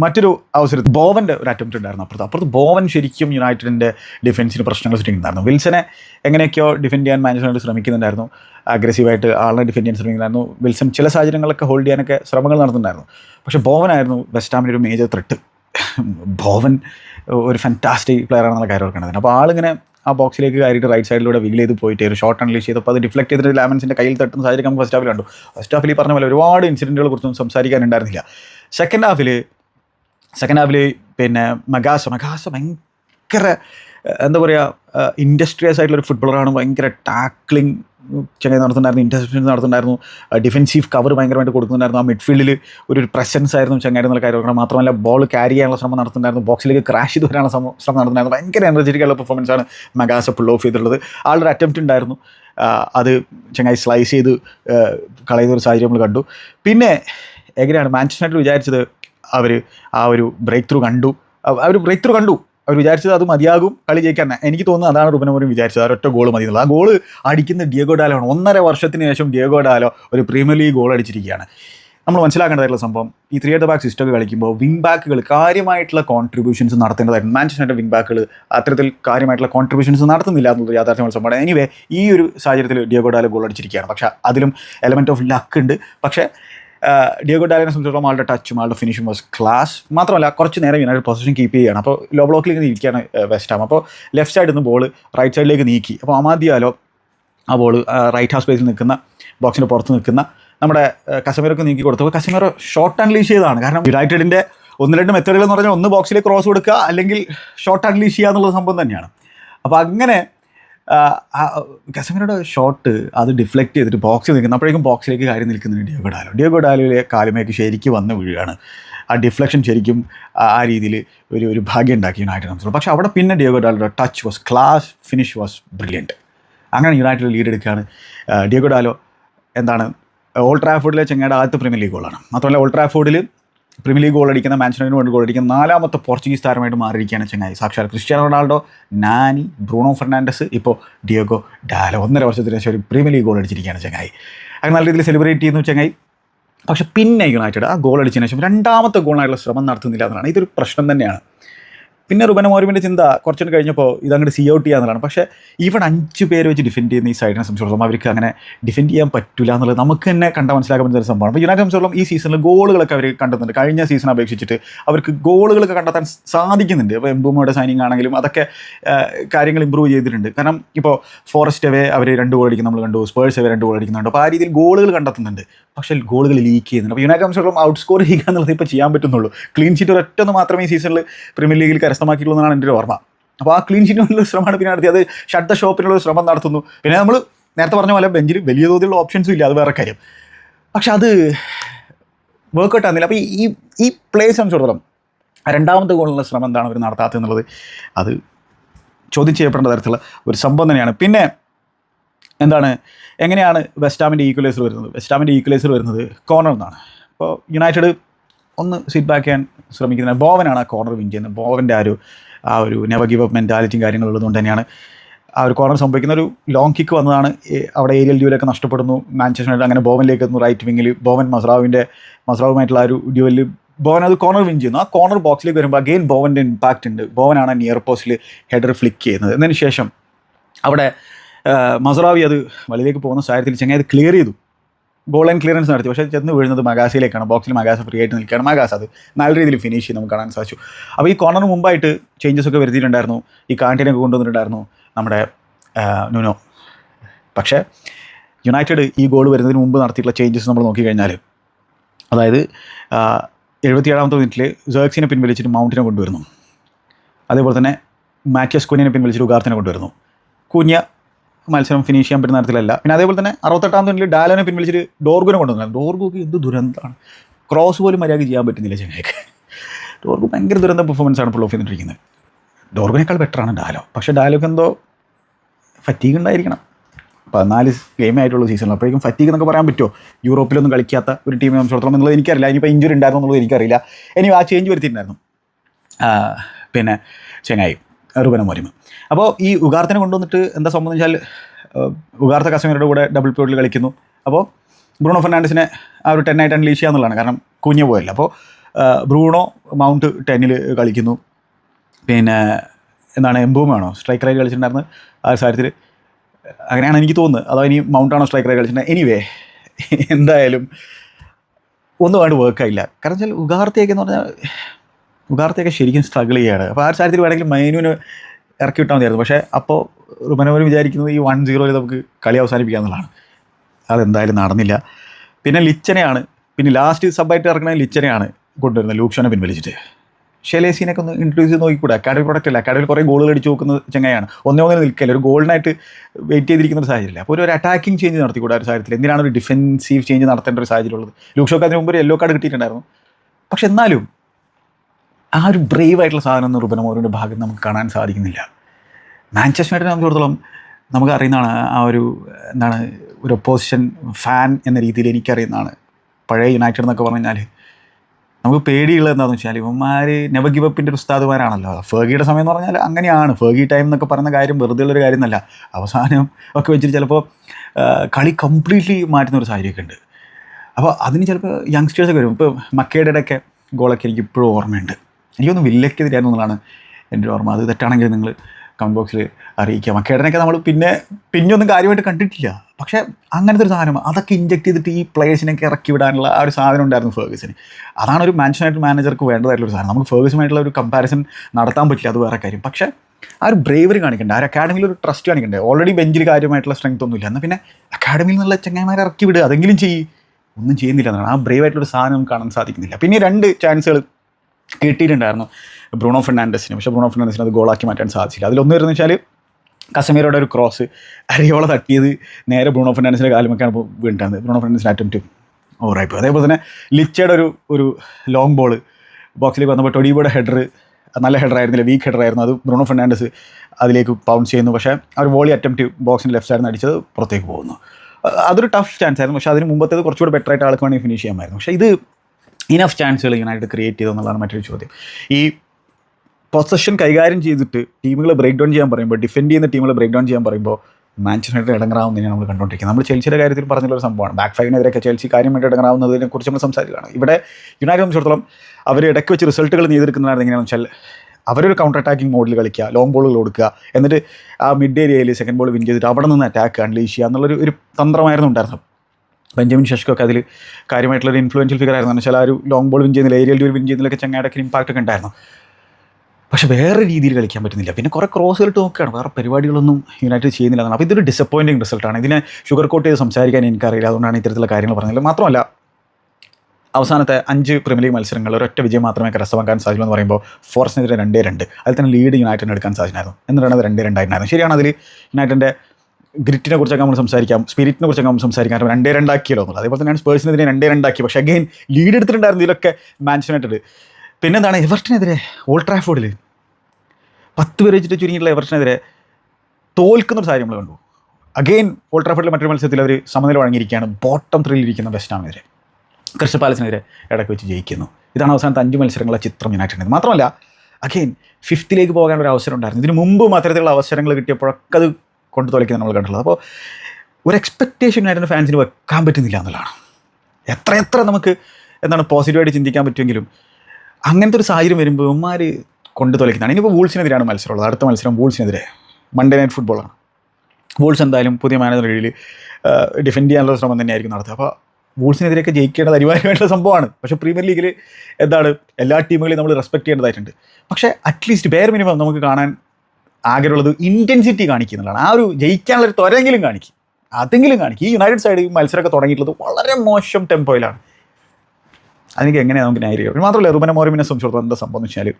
Speaker 1: മറ്റൊരു അവസരത്തിൽ ബോവന്റെ ഒരു അറ്റംപ്റ്റ് ഉണ്ടായിരുന്നു അപ്പുറത്ത്. അപ്പുറത്ത് ബോവൻ ശരിക്കും യുണൈറ്റഡിന്റെ ഡിഫൻസിന് പ്രശ്നങ്ങൾ സൃഷ്ടിക്കുന്നുണ്ടായിരുന്നു. വിൽസനെ എങ്ങനെയൊക്കെയോ ഡിഫെൻഡ് ചെയ്യാൻ മാനേജ്മെന്റ് ശ്രമിക്കുന്നുണ്ടായിരുന്നു. അഗ്രസീവായിട്ട് ആളിനെ ഡിഫെൻഡ് ചെയ്യാൻ ശ്രമിക്കുന്നുണ്ടായിരുന്നു. വിൽസൺ ചില സാഹചര്യങ്ങളൊക്കെ ഹോൾഡ് ചെയ്യാനൊക്കെ ശ്രമങ്ങൾ നടത്തുന്നുണ്ടായിരുന്നു. പക്ഷേ ബോവനായിരുന്നു വെസ്റ്റ് ഹാമിന്റെ ഒരു മേജർ ത്രെട്ട് ബോവൻ ഒരു ഫാന്റാസ്റ്റിക് പ്ലെയർ ആണെന്നുള്ള കാര്യം ഓർക്കേണ്ടത് അപ്പോൾ ആളിങ്ങനെ ആ ബോക്സിലേക്ക് കയറിയിട്ട് റൈറ്റ് സൈഡിലൂടെ വീൽ ചെയ്ത് പോയിട്ട് ഒരു ഷോട്ട് അൺലീഷ് ചെയ്തപ്പോൾ അത് ഡിഫ്ലക്ട് ചെയ്തിട്ട് ലാമൻസിന്റെ കയ്യിൽ തട്ടുന്ന സാഹചര്യം നമുക്ക് ഫസ്റ്റ് ഹാഫിൽ കണ്ടു. ഫസ്റ്റ് ഹാഫിൽ ഈ പറഞ്ഞ പോലെ ഒരുപാട് ഇൻസിഡന്റുകളെ കുറിച്ചും സംസാരിക്കാനുണ്ടായിരുന്നില്ല. സെക്കൻഡ് ഹാഫിൽ സെക്കൻഡ് ഹാഫിൽ പിന്നെ മഗാസ മഗാസ ഭയങ്കര എന്താ പറയുക ഇൻഡസ്ട്രിയസ് ആയിട്ടുള്ള ഒരു ഫുട്ബോളറാണ് ഭയങ്കര ടാക്ലിംഗ് ചങ്ങായി നടത്തുന്നുണ്ടായിരുന്നു ഇന്റർസെപ്ഷൻ നടത്തുന്നുണ്ടായിരുന്നു. ഡിഫൻസീവ് കവർ ഭയങ്കരമായിട്ട് കൊടുക്കുന്നുണ്ടായിരുന്നു. ആ മിഡ്ഫീൽഡിൽ ഒരു പ്രസൻസ് ആയിരുന്നു ചങ്ങായി എന്നുള്ള കാര്യം നോക്കണം മാത്രമല്ല ബോൾ ക്യാരി ചെയ്യാനുള്ള ശ്രമം നടത്തുന്നുണ്ടായിരുന്നു. ബോക്സിലേക്ക് ക്രാഷ് ചെയ്ത് വരാനുള്ള ശ്രമം നടത്തുന്നുണ്ടായിരുന്നു. ഭയങ്കര ആയിട്ടുള്ള പെർഫോമൻസ് ആണ് മെഗാസ പുൾ ഓഫ് ചെയ്തിട്ടുള്ളത്. ആളുടെ അറ്റംപ്റ്റ് ഉണ്ടായിരുന്നു. അത് ചെങ്ങായി സ്ലൈസ് ചെയ്ത് കളയുന്ന ഒരു സാഹചര്യം നമ്മൾ കണ്ടു. പിന്നെ എങ്ങനെയാണ്? മാഞ്ചസ്റ്റർ വിചാരിച്ചത് അവർ ആ ഒരു ബ്രേക്ക് ത്രൂ കണ്ടു. അവർ ബ്രേക്ക് ത്രൂ കണ്ടു. അവർ വിചാരിച്ചത് അത് മതിയാകും കളി ജയിക്കാൻ. എനിക്ക് തോന്നുന്നു അതാണ് റുബനമോരും വിചാരിച്ചത്. ആ ഒറ്റ ഗോൾ മതി എന്നുള്ളത്. ആ ഗോൾ അടിക്കുന്ന ഡിയഗോ ഡാലോ ആണ് ഒന്നര വർഷത്തിന് ശേഷം ഡിയഗോ ഡാലോ ഒരു പ്രീമിയർ ലീഗ് ഗോൾ അടിച്ചിരിക്കുകയാണ്. നമ്മൾ മനസ്സിലാക്കേണ്ടതായിട്ടുള്ള സംഭവം ഈ ത്രീ അറ്റ് ബാക്ക് സിസ്റ്റം കളിക്കുമ്പോൾ വിങ് ബാക്കുകൾ കാര്യമായിട്ടുള്ള കോൺട്രിബ്യൂഷൻസ് നടത്തേണ്ടതായിരുന്നു മാഞ്ചസ്റ്റർ വിങ് ബാക്കുകൾ അത്തരത്തിൽ കാര്യമായിട്ടുള്ള കോൺട്രിബ്യൂഷൻസ് നടത്തുന്നില്ല എന്നുള്ളത് യാഥാർത്ഥ്യമായ സംഭവമാണ്. എനിവേ ഈ ഒരു സാഹചര്യത്തിൽ ഡിയോഗോ ഡാലോ ഗോൾ അടിച്ചിരിക്കുകയാണ്. പക്ഷേ അതിലും എലമെന്റ് ഓഫ് ലക്ക് ഉണ്ട്. പക്ഷേ ഡിയോഗോ ഡാലിനെ സംബന്ധിച്ചിടത്തോളം ആളുടെ ടച്ചും ആളുടെ ഫിനിഷും വാസ് ക്ലാസ് മാത്രമല്ല കുറച്ച് നേരം യുണൈറ്റഡ് പൊസിഷൻ കീപ്പ് ചെയ്യുകയാണ് അപ്പോൾ ലോ ബ്ലോക്കിലേക്ക് ഇങ്ങനെ ഇരിക്കുകയാണ് വെസ്റ്റ് ഹാം അപ്പോൾ ലെഫ്റ്റ് സൈഡിൽ നിന്ന് ബോൾ റൈറ്റ് സൈഡിലേക്ക് നീക്കി. അപ്പോൾ അമാദിയാലോ ആ ബോൾ റൈറ്റ് ഹാഫ് സ്പേസിൽ നിൽക്കുന്ന ബോക്സിന്റെ പുറത്ത് നിൽക്കുന്ന നമ്മുടെ കസമീറൊക്കെ നീക്കി കൊടുത്തപ്പോൾ കസമീറോ ഷോർട്ട് അൺലീഷ് ചെയ്താണ് കാരണം യുണൈറ്റഡിന്റെ ഒന്ന് രണ്ട് മെത്തേഡുകൾ എന്ന് പറഞ്ഞാൽ ഒന്ന് ബോക്സിലേക്ക് ക്രോസ് കൊടുക്കുക അല്ലെങ്കിൽ ഷോർട്ട് അൺലീഷ് ചെയ്യുക എന്നുള്ള സംഭവം തന്നെയാണ്. അപ്പോൾ അങ്ങനെ കസമീറയുടെ ഷോട്ട് അത് ഡിഫ്ലക്ട് ചെയ്തിട്ട് ബോക്സിൽ നിൽക്കുന്നു. അപ്പോഴേക്കും ബോക്സിലേക്ക് കാര്യം നിൽക്കുന്നുണ്ട് ഡിയോഗോ ഡാലോ. ഡിയോഗോ ഡാലോയിലെ കാലുമേക്ക് ശരിക്കും വന്ന് വീഴുകയാണ്. ആ ഡിഫ്ലക്ഷൻ ശരിക്കും ആ- രീതിയിൽ ഒരു ഒരു ഭാഗ്യം ഉണ്ടാക്കി യുണൈറ്റഡ് സംബന്ധിച്ചു പക്ഷേ അവിടെ പിന്നെ Diogo ഡാലോയുടെ touch was class finish was brilliant അങ്ങനെ യുണൈറ്റഡ് ലീഡ് എടുക്കുകയാണ്. ഡിയോഗോ ഡാലോ എന്താണ്? ഓൾട്രാഫോർഡിലെ ട്രാഫോർഡിലെ ചെങ്ങയുടെ ആദ്യത്തെ പ്രീമിയർ ലീഗ് ഗോളാണ് മാത്രമല്ല ഓൾഡ് ട്രാഫോർഡിൽ പ്രീമിയർ ലീഗ് ഗോൾ അടിക്കുന്ന വേണ്ടി ഗോൾ അടിക്കുന്ന നാലാമത്തെ പോർച്ചുഗീസ് താരമായിട്ട് മാറിയിരിക്കുകയാണ് ചങ്ങായി. സാക്ഷാൽ Cristiano Ronaldo Nani Bruno Fernandes ഇപ്പോൾ ഡിയോഗോ ഡാലോ ഒന്നര വർഷത്തിന് ശേഷം ഒരു പ്രീമിയർ ലീഗ് ഗോൾ അടിച്ചിരിക്കുകയാണ് ചങ്ങായി. അങ്ങനെ നല്ല രീതിയിൽ സെലിബ്രേറ്റ് ചെയ്യുന്നു ചങ്ങായി. പക്ഷേ പിന്നെ യുണൈറ്റഡ് ആ ഗോൾ അടിച്ചതിന് ശേഷം രണ്ടാമത്തെ ഗോളായിട്ടുള്ള ശ്രമം നടത്തുന്നില്ല എന്നതാണ് ഇതൊരു പ്രശ്നം തന്നെയാണ്. പിന്നെ റുബന മോരുവിന്റെ ചിന്ത കുറച്ചുകൂടി കഴിഞ്ഞപ്പോൾ ഇതങ്ങോട്ട് സി ഔട്ട് ചെയ്യാന്നുള്ളതാണ് പക്ഷേ ഈവൺ അഞ്ച് പേര് വെച്ച് ഡിഫെൻഡ് ചെയ്യുന്ന ഈ സൈഡിനെ സംബന്ധിച്ചോളം അവർക്ക് അങ്ങനെ ഡിഫെൻഡ് ചെയ്യാൻ പറ്റില്ല എന്നുള്ളത് നമുക്ക് തന്നെ കണ്ടാൽ മനസ്സിലാക്കാൻ പറ്റുന്ന ഒരു സംഭവമാണ്. അപ്പോൾ യുണൈറ്റഡ് സംബന്ധിച്ചോളം ഈ സീസണിൽ ഗോളുകളൊക്കെ അവർ കണ്ടെത്തുന്നുണ്ട്. കഴിഞ്ഞ സീസൺ അപേക്ഷിച്ചിട്ട് അവർക്ക് ഗോളുകളൊക്കെ കണ്ടെത്താൻ സാധിക്കുന്നുണ്ട്. അപ്പോൾ എംബുമയുടെ സൈനിങ് ആണെങ്കിലും അതൊക്കെ കാര്യങ്ങൾ ഇമ്പ്രൂവ് ചെയ്തിട്ടുണ്ട്. കാരണം ഇപ്പോൾ ഫോറസ്റ്റ് അവേ അവർ രണ്ട് ഗോൾ അടിക്കുന്ന നമ്മൾ കണ്ടു. സ്പേഴ്സ് അവേ രണ്ട് ഗോൾ അടിക്കുന്നുണ്ട്. അപ്പോൾ ആ രീതിയിൽ ഗോളുകൾ കണ്ടെത്തുന്നുണ്ട്. പക്ഷേ ഗോളുകൾ ലീക്ക് ചെയ്യുന്നുണ്ട്. അപ്പോൾ യുണൈറ്റഡ് സംബന്ധിച്ചോളം ഔട്ട് സ്കോർ ചെയ്യുക എന്നുള്ളത് ഇപ്പോൾ ചെയ്യാൻ പറ്റുന്നുള്ളൂ. ക്ലീൻ ഷീറ്റ് ഒരൊറ്റൊന്ന് മാത്രമേ ഈ സീസണിൽ പ്രീമിയർ ലീഗിൽ കരസ്ഥമാക്കിയിട്ടുള്ളൂ എന്നാണ് എന്റെ ഒരു ഓർമ്മ. അപ്പോൾ ആ ക്ലീൻ ഷീറ്റിനുള്ള ശ്രമമാണ് പിന്നെ നടത്തിയത്. ഷട്ട് ദ ഷോപ്പിനുള്ള ശ്രമം നടത്തുന്നു. പിന്നെ നമ്മൾ നേരത്തെ പറഞ്ഞ പോലെ ബെഞ്ചിൽ വലിയ തോതിലുള്ള ഓപ്ഷൻസും ഇല്ല. അത് വേറെ കാര്യം. പക്ഷെ അത് വർക്കൗട്ട് ആകുന്നില്ല അപ്പോൾ ഈ ഈ പ്ലേസ് സംബന്ധിച്ചിടത്തോളം രണ്ടാമത്തെ ഗോളിനുള്ള ശ്രമം എന്താണ് അവർ നടത്താത്തതെന്നുള്ളത് അത് ചോദ്യം ചെയ്യപ്പെടേണ്ട തരത്തിലുള്ള ഒരു സംഭവം തന്നെയാണ്. പിന്നെ എന്താണ്? എങ്ങനെയാണ് വെസ്റ്റാമിന്റെ ഈക്വലൈസർ വരുന്നത്? വെസ്റ്റാമിന്റെ ഈക്വലൈസർ വരുന്നത് കോർണർ എന്നാണ് അപ്പോൾ യുണൈറ്റഡ് ഒന്ന് സീറ്റ് ബാക്ക് ചെയ്യാൻ ശ്രമിക്കുന്നത് ബോവനാണ് ആ കോർണർ വിൻ ചെയ്യുന്നത്. ബോവന്റെ ആ ഒരു ആ ഒരു നെവർ ഗിവ് അപ്പ് മെന്റാലിറ്റിയും കാര്യങ്ങളുള്ളതുകൊണ്ട് തന്നെയാണ് ആ ഒരു കോർണർ സംഭവിക്കുന്ന ഒരു ലോങ് കിക്ക് വന്നതാണ്. അവിടെ ഏരിയൽ ഡ്യൂലൊക്കെ നഷ്ടപ്പെടുന്നു. മാഞ്ചസ്റ്റർ അങ്ങനെ ബോവനിലേക്ക് എത്തുന്നു. റൈറ്റ് വിങ്ങിൽ ബോവൻ മസ്രാവിന്റെ മസ്രാവുമായിട്ടുള്ള ആ ഒരു ഡ്യൂവലിൽ ബോവൻ അത് കോർണർ വിൻ ചെയ്യുന്നു. ആ കോർണർ ബോക്സിലേക്ക് വരുമ്പോൾ അഗെയിൻ ബോവന്റെ ഇമ്പാക്റ്റ് ഉണ്ട്. ബോവനാണ് നിയർ പോസ്റ്റിൽ ഹെഡർ ഫ്ലിക്ക് ചെയ്യുന്നത്. എന്നതിന് ശേഷം അവിടെ മസറാവി അത് വലയിലേക്ക് പോകുന്ന സാഹചര്യത്തിൽ ചെങ്ങായി അത് ക്ലിയർ ചെയ്തു. ഗോൾ ആൻഡ് ക്ലിയറൻസ് നടത്തി. പക്ഷേ ചെന്ന് വീഴുന്നത് മഗാസിലേക്കാണ്. ബോക്സിൽ മഗാസ ഫ്രീ ആയിട്ട് നിൽക്കുകയാണ്. മഗാസ് അത് നല്ല രീതിയിൽ ഫിനിഷ് ചെയ്ത് നമുക്ക് കാണാൻ സാധിച്ചു. അപ്പോൾ ഈ കോർണറിന് മുമ്പായിട്ട് ചേഞ്ചസ് ഒക്കെ വരുത്തിയിട്ടുണ്ടായിരുന്നു. ഈ കാന്റീനൊക്കെ കൊണ്ടുവന്നിട്ടുണ്ടായിരുന്നു നമ്മുടെ നുനോ. പക്ഷേ യുണൈറ്റഡ് ഈ ഗോൾ വരുന്നതിന് മുമ്പ് നടത്തിയിട്ടുള്ള ചേഞ്ചസ് നമ്മൾ നോക്കിക്കഴിഞ്ഞാൽ അതായത് എഴുപത്തിയേഴാമത്തെ മിനിറ്റിൽ ജേക്സിനെ പിൻവലിച്ചിട്ട് മൗണ്ടിനെ കൊണ്ടുവരുന്നു. അതേപോലെ തന്നെ മാറ്റിയസ് കുഞ്ഞിനെ പിൻവലിച്ചിട്ട് ഉഗാർത്തിനെ കൊണ്ടുവരുന്നു. കുഞ്ഞ മത്സരം ഫിനിഷ് ചെയ്യാൻ പറ്റുന്ന തരത്തിലല്ല. പിന്നെ അതേപോലെ തന്നെ അറുപത്തെട്ടാം മിനിറ്റിൽ ഡാലനെ പിൻവലിച്ചിട്ട് ഡോർഗുനെ കൊണ്ടുവന്നു ഡോർഗുക്ക് എന്ത് ദുരന്തമാണ്. ക്രോസ് പോലും മര്യാദയ്ക്ക് ചെയ്യാൻ പറ്റുന്നില്ല ചെങ്ങായിക്ക് ഡോർഗു ഭയങ്കര ദുരന്ത പെർഫോമൻസ് ആണ് പുള്ളി ഓഫ് ചെയ്തിട്ടിരിക്കുന്നത് ഡോർഗിനേക്കാൾ ബെറ്ററാണ് ഡാലോ. പക്ഷേ ഡാലോക്ക് എന്തോ ഫറ്റീഗ് ഉണ്ടായിരിക്കണം. പതിനാല് ഗെയിം ആയിട്ടുള്ള സീസണിൽ അപ്പോഴേക്കും ഫറ്റീഗ് എന്നൊക്കെ പറയാൻ പറ്റുമോ? യൂറോപ്പിലൊന്നും കളിക്കാത്ത ഒരു ടീമിനെ സംബന്ധിച്ചിടത്തോളം എന്നുള്ളത് എനിക്കറിയില്ല. ഇനിയിപ്പോൾ ഇഞ്ചുറി ഉണ്ടായിരുന്നു എന്നുള്ളത് എനിക്കറിയില്ല. ഇനി ആ ചേഞ്ച് വരുത്തിയിട്ടുണ്ടായിരുന്നു. പിന്നെ ചെങ്ങായി റുബന മോരിമ അപ്പോൾ ഈ ഉഗാർത്തിനെ കൊണ്ടുവന്നിട്ട് എന്താ സംഭവം വെച്ചാൽ ഉഗാർത്ത കശ്മീരുടെ കൂടെ ഡബിൾ പ്യൂട്ടിൽ കളിക്കുന്നു. അപ്പോൾ ബ്രൂണോ ഫെർണാണ്ടസിനെ ആ ഒരു ടെന്നായിട്ട് അൺലീഷ് അൺലീഷ് ചെയ്യാന്നുള്ളതാണ് കാരണം കുഞ്ഞു പോയല്ലോ. അപ്പോൾ ബ്രൂണോ മൗണ്ട് ടെന്നിൽ കളിക്കുന്നു. പിന്നെ എന്താണ് എംബൂമാണോ സ്ട്രൈക്കറായി കളിച്ചിട്ടുണ്ടായിരുന്നത്? ആ സാഹചര്യത്തിൽ അങ്ങനെയാണ് എനിക്ക് തോന്നുന്നത്. അതോ ഇനി മൗണ്ടാണോ സ്ട്രൈക്കറായി കളിച്ചിട്ടുണ്ട് എനിവേ എന്തായാലും ഒന്നും വേണ്ട വർക്കായില്ല കാരണം വെച്ചാൽ ഉഗാർത്തിയൊക്കെ എന്ന് പറഞ്ഞാൽ ഉഗാർത്തിയൊക്കെ ശരിക്കും സ്ട്രഗിൾ ചെയ്യാണ്. അപ്പോൾ ആ ഒരു സാഹചര്യത്തിൽ വേണമെങ്കിൽ മൈനുവിന് ഇറക്കി വിട്ടാൽ മതിയായിരുന്നു. പക്ഷേ അപ്പോൾ റുമനോര് വിചാരിക്കുന്നത് ഈ വൺ സീറോയിൽ നമുക്ക് കളി അവസാനിപ്പിക്കുക എന്നുള്ളതാണ്. അതെന്തായാലും നടന്നില്ല. പിന്നെ ലിച്ചനെയാണ് പിന്നെ ലാസ്റ്റ് സബായിട്ട് ഇറക്കണ ലിച്ചനെയാണ് കൊണ്ടുവരുന്നത് ലൂക്ഷനെ പിൻവലിച്ചിട്ട്. ഷെലേസിനൊക്കെ ഒന്ന് ഇൻട്രൊഡ്യൂസ് ചെയ്ത് നോക്കിക്കൂടെ? അക്കാഡമി പ്രൊഡക്റ്റ് അല്ല? അക്കാഡമി കുറേ ഗോളുകൾ അടിച്ച് നോക്കുന്ന ചങ്ങയാണ് ഒന്നേ ഒന്നേ നിൽക്കില്ല? ഒരു ഗോളിനായിട്ട് വെയിറ്റ് ചെയ്തിരിക്കുന്ന ഒരു സാഹചര്യമില്ല. അപ്പോൾ ഒരു അറ്റാക്കിംഗ് ചേഞ്ച് നടത്തിക്കൂടെ ഒരു സാഹചര്യത്തിൽ? എന്തിനാണ് ഒരു ഡിഫെൻസീവ് ചേഞ്ച് നടത്തേണ്ട ഒരു സാഹചര്യമുള്ളത്? ലൂക്ഷോക്ക് അതിന് മുമ്പ് ഒരു യെല്ലോ കാർഡ് കിട്ടിയിട്ടുണ്ടായിരുന്നു. പക്ഷെ എന്നാലും ആ ഒരു ബ്രേവ് ആയിട്ടുള്ള സാധനം ഒന്നും റുബൻ മോറിന്റെ ഭാഗത്ത് നമുക്ക് കാണാൻ സാധിക്കുന്നില്ല. മാഞ്ചസ്റ്റർ യുണൈറ്റഡ് സംബന്ധിച്ചിടത്തോളം നമുക്ക് അറിയുന്നതാണ് ആ ഒരു എന്താണ് ഒരു ഒപ്പോസിഷൻ ഫാൻ എന്ന രീതിയിൽ എനിക്കറിയുന്നതാണ്. പഴയ യുണൈറ്റഡ് എന്നൊക്കെ പറഞ്ഞു കഴിഞ്ഞാൽ നമുക്ക് പേടിയുള്ളത് എന്താണെന്ന് വെച്ചാൽ ഇവന്മാർ നെവർ ഗിവ് അപ്പിന്റെ ഒരു ഉസ്താദുമാരാണല്ലോ. ഫേഗിയുടെ സമയം എന്ന് പറഞ്ഞാൽ അങ്ങനെയാണ്. ഫേഗി ടൈം എന്നൊക്കെ പറയുന്ന കാര്യം വെറുതെ ഉള്ളൊരു കാര്യം എന്നല്ല അവസാനം ഒക്കെ വെച്ചിട്ട് ചിലപ്പോൾ കളി കംപ്ലീറ്റ്ലി മാറ്റുന്ന ഒരു സാഹചര്യമൊക്കെ ഉണ്ട്. അപ്പോൾ അതിന് ചിലപ്പോൾ യങ്സ്റ്റേഴ്സൊക്കെ വരും. ഇപ്പോൾ മക്കേയുടെ ഒക്കെ ഗോളൊക്കെ എനിക്ക് ഇപ്പോഴും ഓർമ്മയുണ്ട്. എനിക്കൊന്ന് വില്ലക്കെതിരായിരുന്നു എന്നുള്ളതാണ് എന്റെ ഓർമ്മ. അത് തെറ്റാണെങ്കിൽ നിങ്ങൾ കമന്റ് ബോക്സിൽ അറിയിക്കുക. മക്കേടനൊക്കെ നമ്മൾ പിന്നെ പിന്നെ ഒന്നും കാര്യമായിട്ട് കണ്ടിട്ടില്ല. പക്ഷേ അങ്ങനത്തെ ഒരു സാധനം അതൊക്കെ ഇഞ്ചെക്ട് ചെയ്തിട്ട് ഈ പ്ലേയേഴ്സിനൊക്കെ ഇറക്കി വിടാനുള്ള ആ ഒരു സാധനം ഉണ്ടായിരുന്നു ഫേഗസിന് അതാണ് ഒരു മാൻഷനായിട്ട് മാനേജർക്ക് വേണ്ടതായിട്ടുള്ള ഒരു സാധനം. നമുക്ക് ഫേഗസുമായിട്ടുള്ള ഒരു കമ്പാരിസൺ നടത്താൻ പറ്റില്ല അത് വേറെ കാര്യം. പക്ഷേ ആ ഒരു ബ്രേവറി കാണിക്കണ്ടേ ആ ഒരു അക്കാഡമിയിൽ ഒരു ട്രസ്റ്റ് കാണിക്കണ്ടേ. ഓൾറെഡി ബെഞ്ചിൽ കാര്യമായിട്ടുള്ള സ്ട്രെങ്ത് ഒന്നുമില്ല. എന്നാൽ പിന്നെ അക്കാഡമിയിൽ നിന്നുള്ള ചങ്ങായിമാരെ ഇറക്കി വിടുക അതെങ്കിലും ചെയ്യും. ഒന്നും ചെയ്യുന്നില്ല എന്നാണ്. ആ ബ്രേവ് ആയിട്ടുള്ള ഒരു സാധനം കാണാൻ സാധിക്കുന്നില്ല. പിന്നെ രണ്ട് ചാൻസുകൾ കിട്ടിയിട്ടുണ്ടായിരുന്നു ബ്രൂണോ ഫെർണാണ്ടസിന്. പക്ഷേ ബ്രൂണോ ഫെർണാണ്ടസിന് അത് ഗോളാക്കി മാറ്റാൻ സാധിച്ചില്ല. അതിലൊന്ന് വരുന്നത് വെച്ചാൽ കസമീറോടെ ഒരു ക്രോസ് അരിയോള തട്ടിയത് നേരെ ബ്രൂണോ ഫെർണാണ്ടസിന്റെ കാലുമൊക്കെയാണ് ഇപ്പോൾ വീണ്ടാകുന്നത് ബ്രൂണോ ഫെർണാണ്ടസിന്റെ അറ്റംപ്റ്റ് ഓവറായിപ്പോൾ അതേപോലെ തന്നെ ലിച്ചയുടെ ഒരു ഒരു ലോങ് ബോൾ ബോക്സിലേക്ക് വന്നപ്പോൾ ടൊഡീബോയുടെ ഹെഡർ നല്ല ഹെഡർ ആയിരുന്നില്ല വീക്ക് ഹെഡർ ആയിരുന്നു. അത് ബ്രൂണോ ഫെർണാണ്ടസ് അതിലേക്ക് പൗൺസ് ചെയ്യുന്നു. പക്ഷേ ആ ഒരു വോളി അറ്റംപ്റ്റ് ബോക്സിന്റെ ലെഫ്റ്റ് സൈഡിൽ നിന്ന് അടിച്ചത് പുറത്തേക്ക് പോകുന്നു. അതൊരു ടഫ് ചാൻസ് ആയിരുന്നു. പക്ഷേ അതിന് മുമ്പത്തേത് കുറച്ചുകൂടി ബെറ്റർ ആയിട്ട് ആൾക്ക് വേണമെങ്കിൽ ഫിനിഷ് ചെയ്യാമായിരുന്നു. പക്ഷേ ഇത് ഇനഫ് ചാൻസുകൾ യുണൈറ്റഡ് ക്രിയേറ്റ് ചെയ്തെന്നുള്ളതാണ് മറ്റൊരു ചോദ്യം. ഈ പൊസഷൻ കൈകാര്യം ചെയ്തിട്ട് ടീമുകളെ ബ്രേക്ക് ഡൗൺ ചെയ്യാൻ പറയുമ്പോൾ ഡിഫെൻഡ് ചെയ്യുന്ന ടീമുകളെ ബ്രേക്ക് ഡൗൺ ചെയ്യാൻ പറയുമ്പോൾ മാഞ്ചസ്റ്റർ യുണൈറ്റഡ് ഇടങ്ങറാവുന്നതിനെ നമ്മൾ കണ്ടുകൊണ്ടിരിക്കുന്നത്. നമ്മൾ ചെൽസിയുടെ കാര്യത്തിൽ പറഞ്ഞുള്ള ഒരു സംഭവമാണ്. ബാക്ക് ഫൈവിനെതിരെയൊക്കെ ചെൽസി കാര്യമായിട്ട് ഇടങ്ങറാവുന്നതിനെ കുറിച്ച് നമ്മൾ സംസാരിക്കുകയാണ്. ഇവിടെ യുണൈറ്റഡ് സംബന്ധിച്ചിടത്തോളം അവർ ഇടയ്ക്ക് വെച്ച് റിസൾട്ടുകൾ ചെയ്തെടുക്കുന്നതാണ് എങ്ങനെയാണെന്ന് വെച്ചാൽ അവരൊരു കൗണ്ടർ അറ്റാക്കിംഗ് മോഡിൽ കളിക്കുക ലോങ് ബോളുകൾ കൊടുക്കുക എന്നിട്ട് ആ മിഡ് ഏരിയയിൽ സെക്കൻഡ് ബോൾ വിൻ ചെയ്തിട്ട് അവിടെ നിന്ന് അറ്റാക്ക് അൺലീഷ് ചെയ്യുക എന്നുള്ളൊരു ഒരു തന്ത്രമായിരുന്നു ഉണ്ടായിരുന്നത്. ബെഞ്ചമിൻ ഷഷ്കൊക്കെ അതിൽ കാര്യമായിട്ടുള്ള ഒരു ഇൻഫ്ലുവൻഷ്യൽ ഫിഗർ ആയിരുന്നു. വെച്ചാൽ ആ ഒരു ലോങ് ബോൾ വിൻ ചെയ്യുന്നില്ല ഏരിയൽ ഡ്യൂൽ വിൻ ചെയ്യുന്നതിലൊക്കെ ചങ്ങാടൊക്കെ ഇമ്പാക്റ്റ് ഒക്കെ ഉണ്ടായിരുന്നു. പക്ഷേ വേറെ രീതിയിൽ കളിക്കാൻ പറ്റുന്നില്ല. പിന്നെ കുറേ ക്രോസുകൾ നോക്കുകയാണ്. വേറെ പരിപാടികളൊന്നും യുണൈറ്റഡ് ചെയ്യുന്നില്ല എന്നാണ്. അപ്പോൾ ഇതൊരു ഡിസപ്പോയിന്റിംഗ് റിസൾട്ടാണ് ഇതിനെ ഷുഗർ കോട്ട് ചെയ്ത് സംസാരിക്കാൻ എനിക്കറിയില്ല. അതുകൊണ്ടാണ് ഇത്തരത്തിലുള്ള കാര്യങ്ങൾ പറഞ്ഞത്. മാത്രമല്ല അവസാനത്തെ അഞ്ച് പ്രീമിയർ ലീഗ് മത്സരങ്ങൾ ഒരൊറ്റ വിജയം മാത്രമേ കരസ്ഥമാക്കാൻ സാധിക്കൂ എന്ന് പറയുമ്പോൾ ഫോർസിനെതിരെ രണ്ടേ രണ്ട്. അതിൽ തന്നെ ലീഡ് യുണൈറ്റഡിന് എടുക്കാൻ സാധിച്ചിരുന്നു എന്നിട്ടാണ് അത് രണ്ടേ രണ്ടായിരുന്നു ശരിയാണ് അതിൽ യുണൈറ്റഡിന്റെ ഗ്രിറ്റിനെ കുറിച്ചൊക്കെ നമ്മൾ സംസാരിക്കാം സ്പിരിറ്റിനെ കുറിച്ചൊക്കെ നമ്മൾ സംസാരിക്കാം. കാരണം രണ്ടേ രണ്ടാക്കിയല്ലോ എന്നുള്ളത് അതേപോലെ തന്നെയാണ് സ്പേഴ്സിന് എതിരെ രണ്ടേ രണ്ടാക്കി. പക്ഷേ അഗെയിൻ ലീഡ് എടുത്തിട്ടുണ്ടായിരുന്നു ഇതിലൊക്കെ യുണൈറ്റഡ് പിന്നെന്താണ് എവർട്ടിനെതിരെ ഓൾഡ് ട്രാഫോർഡിൽ പത്ത് പേര് വെച്ചിട്ട് ചുരുങ്ങിയിട്ടുള്ള എവർട്ടിനെതിരെ തോൽക്കുന്ന ഒരു സാഹചര്യം നമ്മൾ കണ്ടു. അഗെയിൻ ഓൾഡ് ട്രാഫോർഡിലെ മറ്റൊരു മത്സരത്തിൽ അവർ സമനില വഴങ്ങിയിരിക്കുകയാണ്. ബോട്ടം ത്രില്ലിരിക്കുന്ന വെസ്റ്റാമിനെതിരെ ക്രിസ്റ്റൽ പാലസിനെതിരെ ഇടയ്ക്ക് വെച്ച് ജയിക്കുന്നു. ഇതാണ് അവസാനത്തെ അഞ്ച് മത്സരങ്ങളെ ചിത്രം യുണൈറ്റഡ് മാത്രമല്ല അഗെയിൻ ഫിഫ്ത്തിലേക്ക് പോകാൻ ഒരു അവസരം ഉണ്ടായിരുന്നു. ഇതിന് മുമ്പ് മാത്രത്തിലുള്ള അവസരങ്ങൾ കിട്ടിയപ്പോഴൊക്കെ അത് കൊണ്ട് തുലയ്ക്കുന്നത് നമ്മൾ കണ്ടുള്ളത് അപ്പോൾ ഒരു എക്സ്പെക്റ്റേഷൻ ആയിരുന്നു ഫാൻസിന് വെക്കാൻ പറ്റുന്നില്ല എന്നുള്ളതാണ്. എത്ര എത്ര നമുക്ക് എന്താണ് പോസിറ്റീവായിട്ട് ചിന്തിക്കാൻ പറ്റുമെങ്കിലും അങ്ങനത്തെ ഒരു സാഹചര്യം വരുമ്പോൾ ഇവന്മാർ കൊണ്ട് തുലയ്ക്കുന്നതാണ്. ഇനിയിപ്പോൾ വൂൾസിനെതിരെയാണ് മത്സരമുള്ളത്. അടുത്ത മത്സരം വൂൾസിനെതിരെ. മൺഡേ നൈറ്റ് ഫുട്ബോളാണ് വൂൾസ് എന്തായാലും പുതിയ മാനേജർ കീഴിൽ ഡിഫെൻഡ് ചെയ്യാനുള്ള ശ്രമം തന്നെയായിരിക്കും നടത്തുക. അപ്പോൾ വൂൾസിനെതിരെയൊക്കെ ജയിക്കേണ്ടത് അനിവാര്യമായിട്ടുള്ള സംഭവമാണ്. പക്ഷേ പ്രീമിയർ ലീഗിൽ എന്താണ് എല്ലാ ടീമുകളെയും നമ്മൾ റെസ്പെക്ട് ചെയ്യേണ്ടതായിട്ടുണ്ട്. പക്ഷേ അറ്റ്ലീസ്റ്റ് ബെയർ മിനിമം നമുക്ക് കാണാൻ ആഗ്രഹമുള്ളത് ഇന്റൻസിറ്റി കാണിക്കുന്നുള്ളതാണ് ആ ഒരു ജയിക്കാനുള്ള ഒരു ത്വരെങ്കിലും കാണിക്കും. അതെങ്കിലും കാണിക്കും. ഈ യുണൈറ്റഡ് സൈഡ് മത്സരമൊക്കെ തുടങ്ങിയിട്ടുള്ളത് വളരെ മോശം ടെമ്പോയിലാണ് അതെനിക്ക് എങ്ങനെയാണ് നമുക്ക് ന്യായീകരിക്കും? മാത്രമല്ല റുബന മോറിമിനെ സംബന്ധിച്ചിടത്തോളം എന്താ സംഭവം എന്ന് വെച്ചാൽ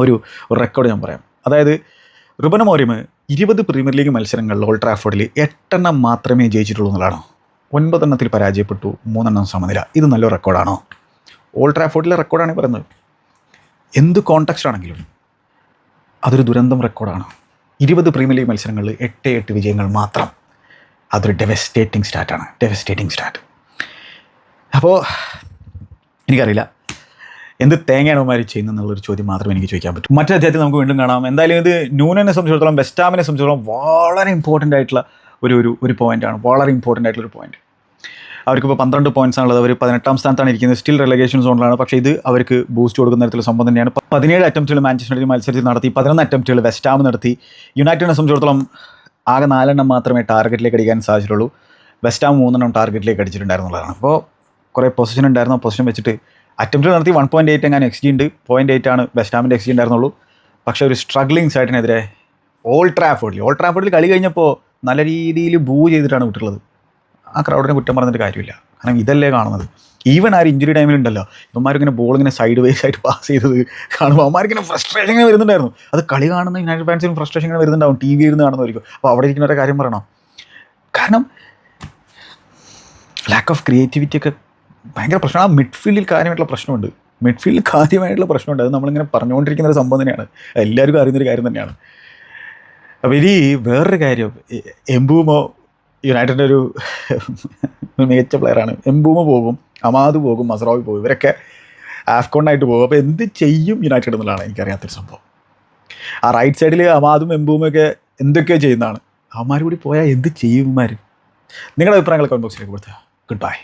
Speaker 1: ഒരു ഒരു റെക്കോർഡ് ഞാൻ പറയാം. അതായത് റുബന മോറിമ് ഇരുപത് പ്രീമിയർ ലീഗ് മത്സരങ്ങളിൽ ഓൾഡ് ട്രാഫോർഡിൽ എട്ടെണ്ണം മാത്രമേ ജയിച്ചിട്ടുള്ളൂ എന്നുള്ളതാണോ. ഒൻപതെണ്ണത്തിൽ പരാജയപ്പെട്ടു മൂന്നെണ്ണം സമനില. ഇത് നല്ല റെക്കോർഡാണോ ഓൾഡ് ട്രാഫോർഡിലെ റെക്കോർഡാണ് പറയുന്നത്. എന്ത് കോൺടാക്സ്റ്റ് ആണെങ്കിലും അതൊരു ദുരന്തം റെക്കോർഡാണ്. ഇരുപത് പ്രീമിയർ ലീഗ് മത്സരങ്ങളിൽ എട്ട് എട്ട് വിജയങ്ങൾ മാത്രം. അതൊരു ഡെവസ്റ്റേറ്റിംഗ് സ്റ്റാറ്റാണ് ഡെവസ്റ്റേറ്റിംഗ് സ്റ്റാറ്റ് അപ്പോൾ എനിക്കറിയില്ല. എന്ത് തേങ്ങയാണ് അവന്മാർ ചെയ്യുന്നതെന്നുള്ളൊരു ചോദ്യം മാത്രമേ എനിക്ക് ചോദിക്കാൻ പറ്റൂ. മറ്റേ അധ്യായത്തിൽ നമുക്ക് വീണ്ടും കാണാം. എന്തായാലും ഇത് ന്യൂനനെ സംബന്ധിച്ചിടത്തോളം ബെസ്റ്റാമിനെ സംബന്ധിച്ചിടത്തോളം വളരെ ഇമ്പോർട്ടന്റ് ആയിട്ടുള്ള ഒരു ഒരു ഒരു പോയിന്റാണ് വളരെ ഇമ്പോർട്ടന്റ് ആയിട്ടുള്ള ഒരു പോയിന്റ് അവർക്കിപ്പോൾ പന്ത്രണ്ട് പോയിന്റ്സ് ആണുള്ളത്. അവർ പതിനെട്ടാം സ്ഥാനത്താണ് ഇരിക്കുന്നത്. സ്റ്റിൽ റിലഗേഷൻ സോണിലാണ് പക്ഷേ ഇത് അവർക്ക് ബൂസ്റ്റ് കൊടുക്കുന്ന തരത്തിലുള്ള സംഭവം തന്നെയാണ്. പതിനേഴ് അറ്റംപ്റ്റുകൾ മാഞ്ചസ്റ്റർ മത്സരത്തിൽ നടത്തി പതിനൊന്ന് അറ്റംപ്റ്റുകൾ വെസ്റ്റാം നടത്തി. യുണൈറ്റഡിനെ സംബന്ധിച്ചിടത്തോളം ആകെ നാലെണ്ണം മാത്രമേ ടാർഗറ്റിലേക്ക് അടിക്കാൻ സാധിച്ചിട്ടുള്ളൂ. വെസ്റ്റാം മൂന്നെണ്ണം ടാർഗറ്റിലേക്ക് അടിച്ചിട്ടുണ്ടായിരുന്നുള്ളതാണ് അപ്പോൾ കുറേ പൊസിഷൻ ഉണ്ടായിരുന്നു. പൊസിഷൻ വെച്ചിട്ട് അറ്റംപ്റ്റ് നടത്തി. വൺ പോയിന്റ് എയ്റ്റ് എങ്ങനെ എക്സ് ഉണ്ട്. പോയിന്റ് എയ്റ്റ് ആണ് വെസ്റ്റാമിന്റെ എക്സ് ജി ഉണ്ടായിരുന്നുള്ളൂ. പക്ഷേ ഒരു സ്ട്രഗ്ലിംഗ് സൈഡിനെതിരെ ഓൾ ട്രാഫോർഡിൽ ഓൾ ട്രാഫോർഡിൽ കളി കഴിഞ്ഞപ്പോൾ നല്ല രീതിയിൽ ബൂ ചെയ്തിട്ടാണ് വിട്ടിട്ടുള്ളത്. ആ ക്രൗഡിനെ കുറ്റം പറഞ്ഞിട്ട് കാര്യമില്ല. കാരണം ഇതല്ലേ കാണുന്നത്. ഈവൻ ആ ഇഞ്ചുറി ടൈമിലുണ്ടല്ലോ ഇവന്മാരിങ്ങനെ ബോൾ ഇങ്ങനെ സൈഡ് വൈസ് ആയിട്ട് പാസ് ചെയ്തത് കാണുമ്പോൾ അവന്മാർക്കിങ്ങനെ ഫ്രസ്ട്രേഷൻ ഇങ്ങനെ വരുന്നുണ്ടായിരുന്നു. അത് കളി കാണുന്ന യുണൈറ്റഡ് ഫാൻസിനും ഫ്രസ്ട്രേഷൻ ഇങ്ങനെ വരുന്നുണ്ടാവും. ടി വി ഇരുന്ന് കാണുന്നതായിരിക്കും. അപ്പോൾ അവിടെ ഇരിക്കുന്നവരുടെ കാര്യം പറയണം? കാരണം ലാക്ക് ഓഫ് ക്രിയേറ്റിവിറ്റി ഒക്കെ ഭയങ്കര പ്രശ്നമാണ് ആ മിഡ്ഫീൽഡിൽ കാര്യമായിട്ടുള്ള പ്രശ്നമുണ്ട്. മിഡ്ഫീൽഡിൽ കാര്യമായിട്ടുള്ള പ്രശ്നമുണ്ട്. അത് നമ്മളിങ്ങനെ പറഞ്ഞുകൊണ്ടിരിക്കുന്ന ഒരു സംഭവം തന്നെയാണ്. എല്ലാവർക്കും അറിയുന്നൊരു കാര്യം തന്നെയാണ്. അപ്പോൾ ഇനി വേറൊരു കാര്യം. എംബൂമോ യുണൈറ്റഡിന്റെ ഒരു (laughs) മികച്ച പ്ലെയറാണ് എംബൂമ പോകും അമാദ് പോകും മസറാവി പോകും. ഇവരൊക്കെ ആഫ്കോണായിട്ട് പോകും. അപ്പോൾ എന്ത് ചെയ്യും യുണൈറ്റഡ് എന്നുള്ളതാണ് എനിക്കറിയാത്തൊരു സംഭവം. ആ റൈറ്റ് സൈഡിൽ അമാദും എംബൂമും ഒക്കെ എന്തൊക്കെയോ ചെയ്യുന്നതാണ്. അവന്മാർ കൂടി പോയാൽ എന്ത് ചെയ്യും നിങ്ങളുടെ അഭിപ്രായങ്ങൾ കമന്റ് ബോക്സിലേക്ക് കൊടുത്താൽ ഗുഡ് ബൈ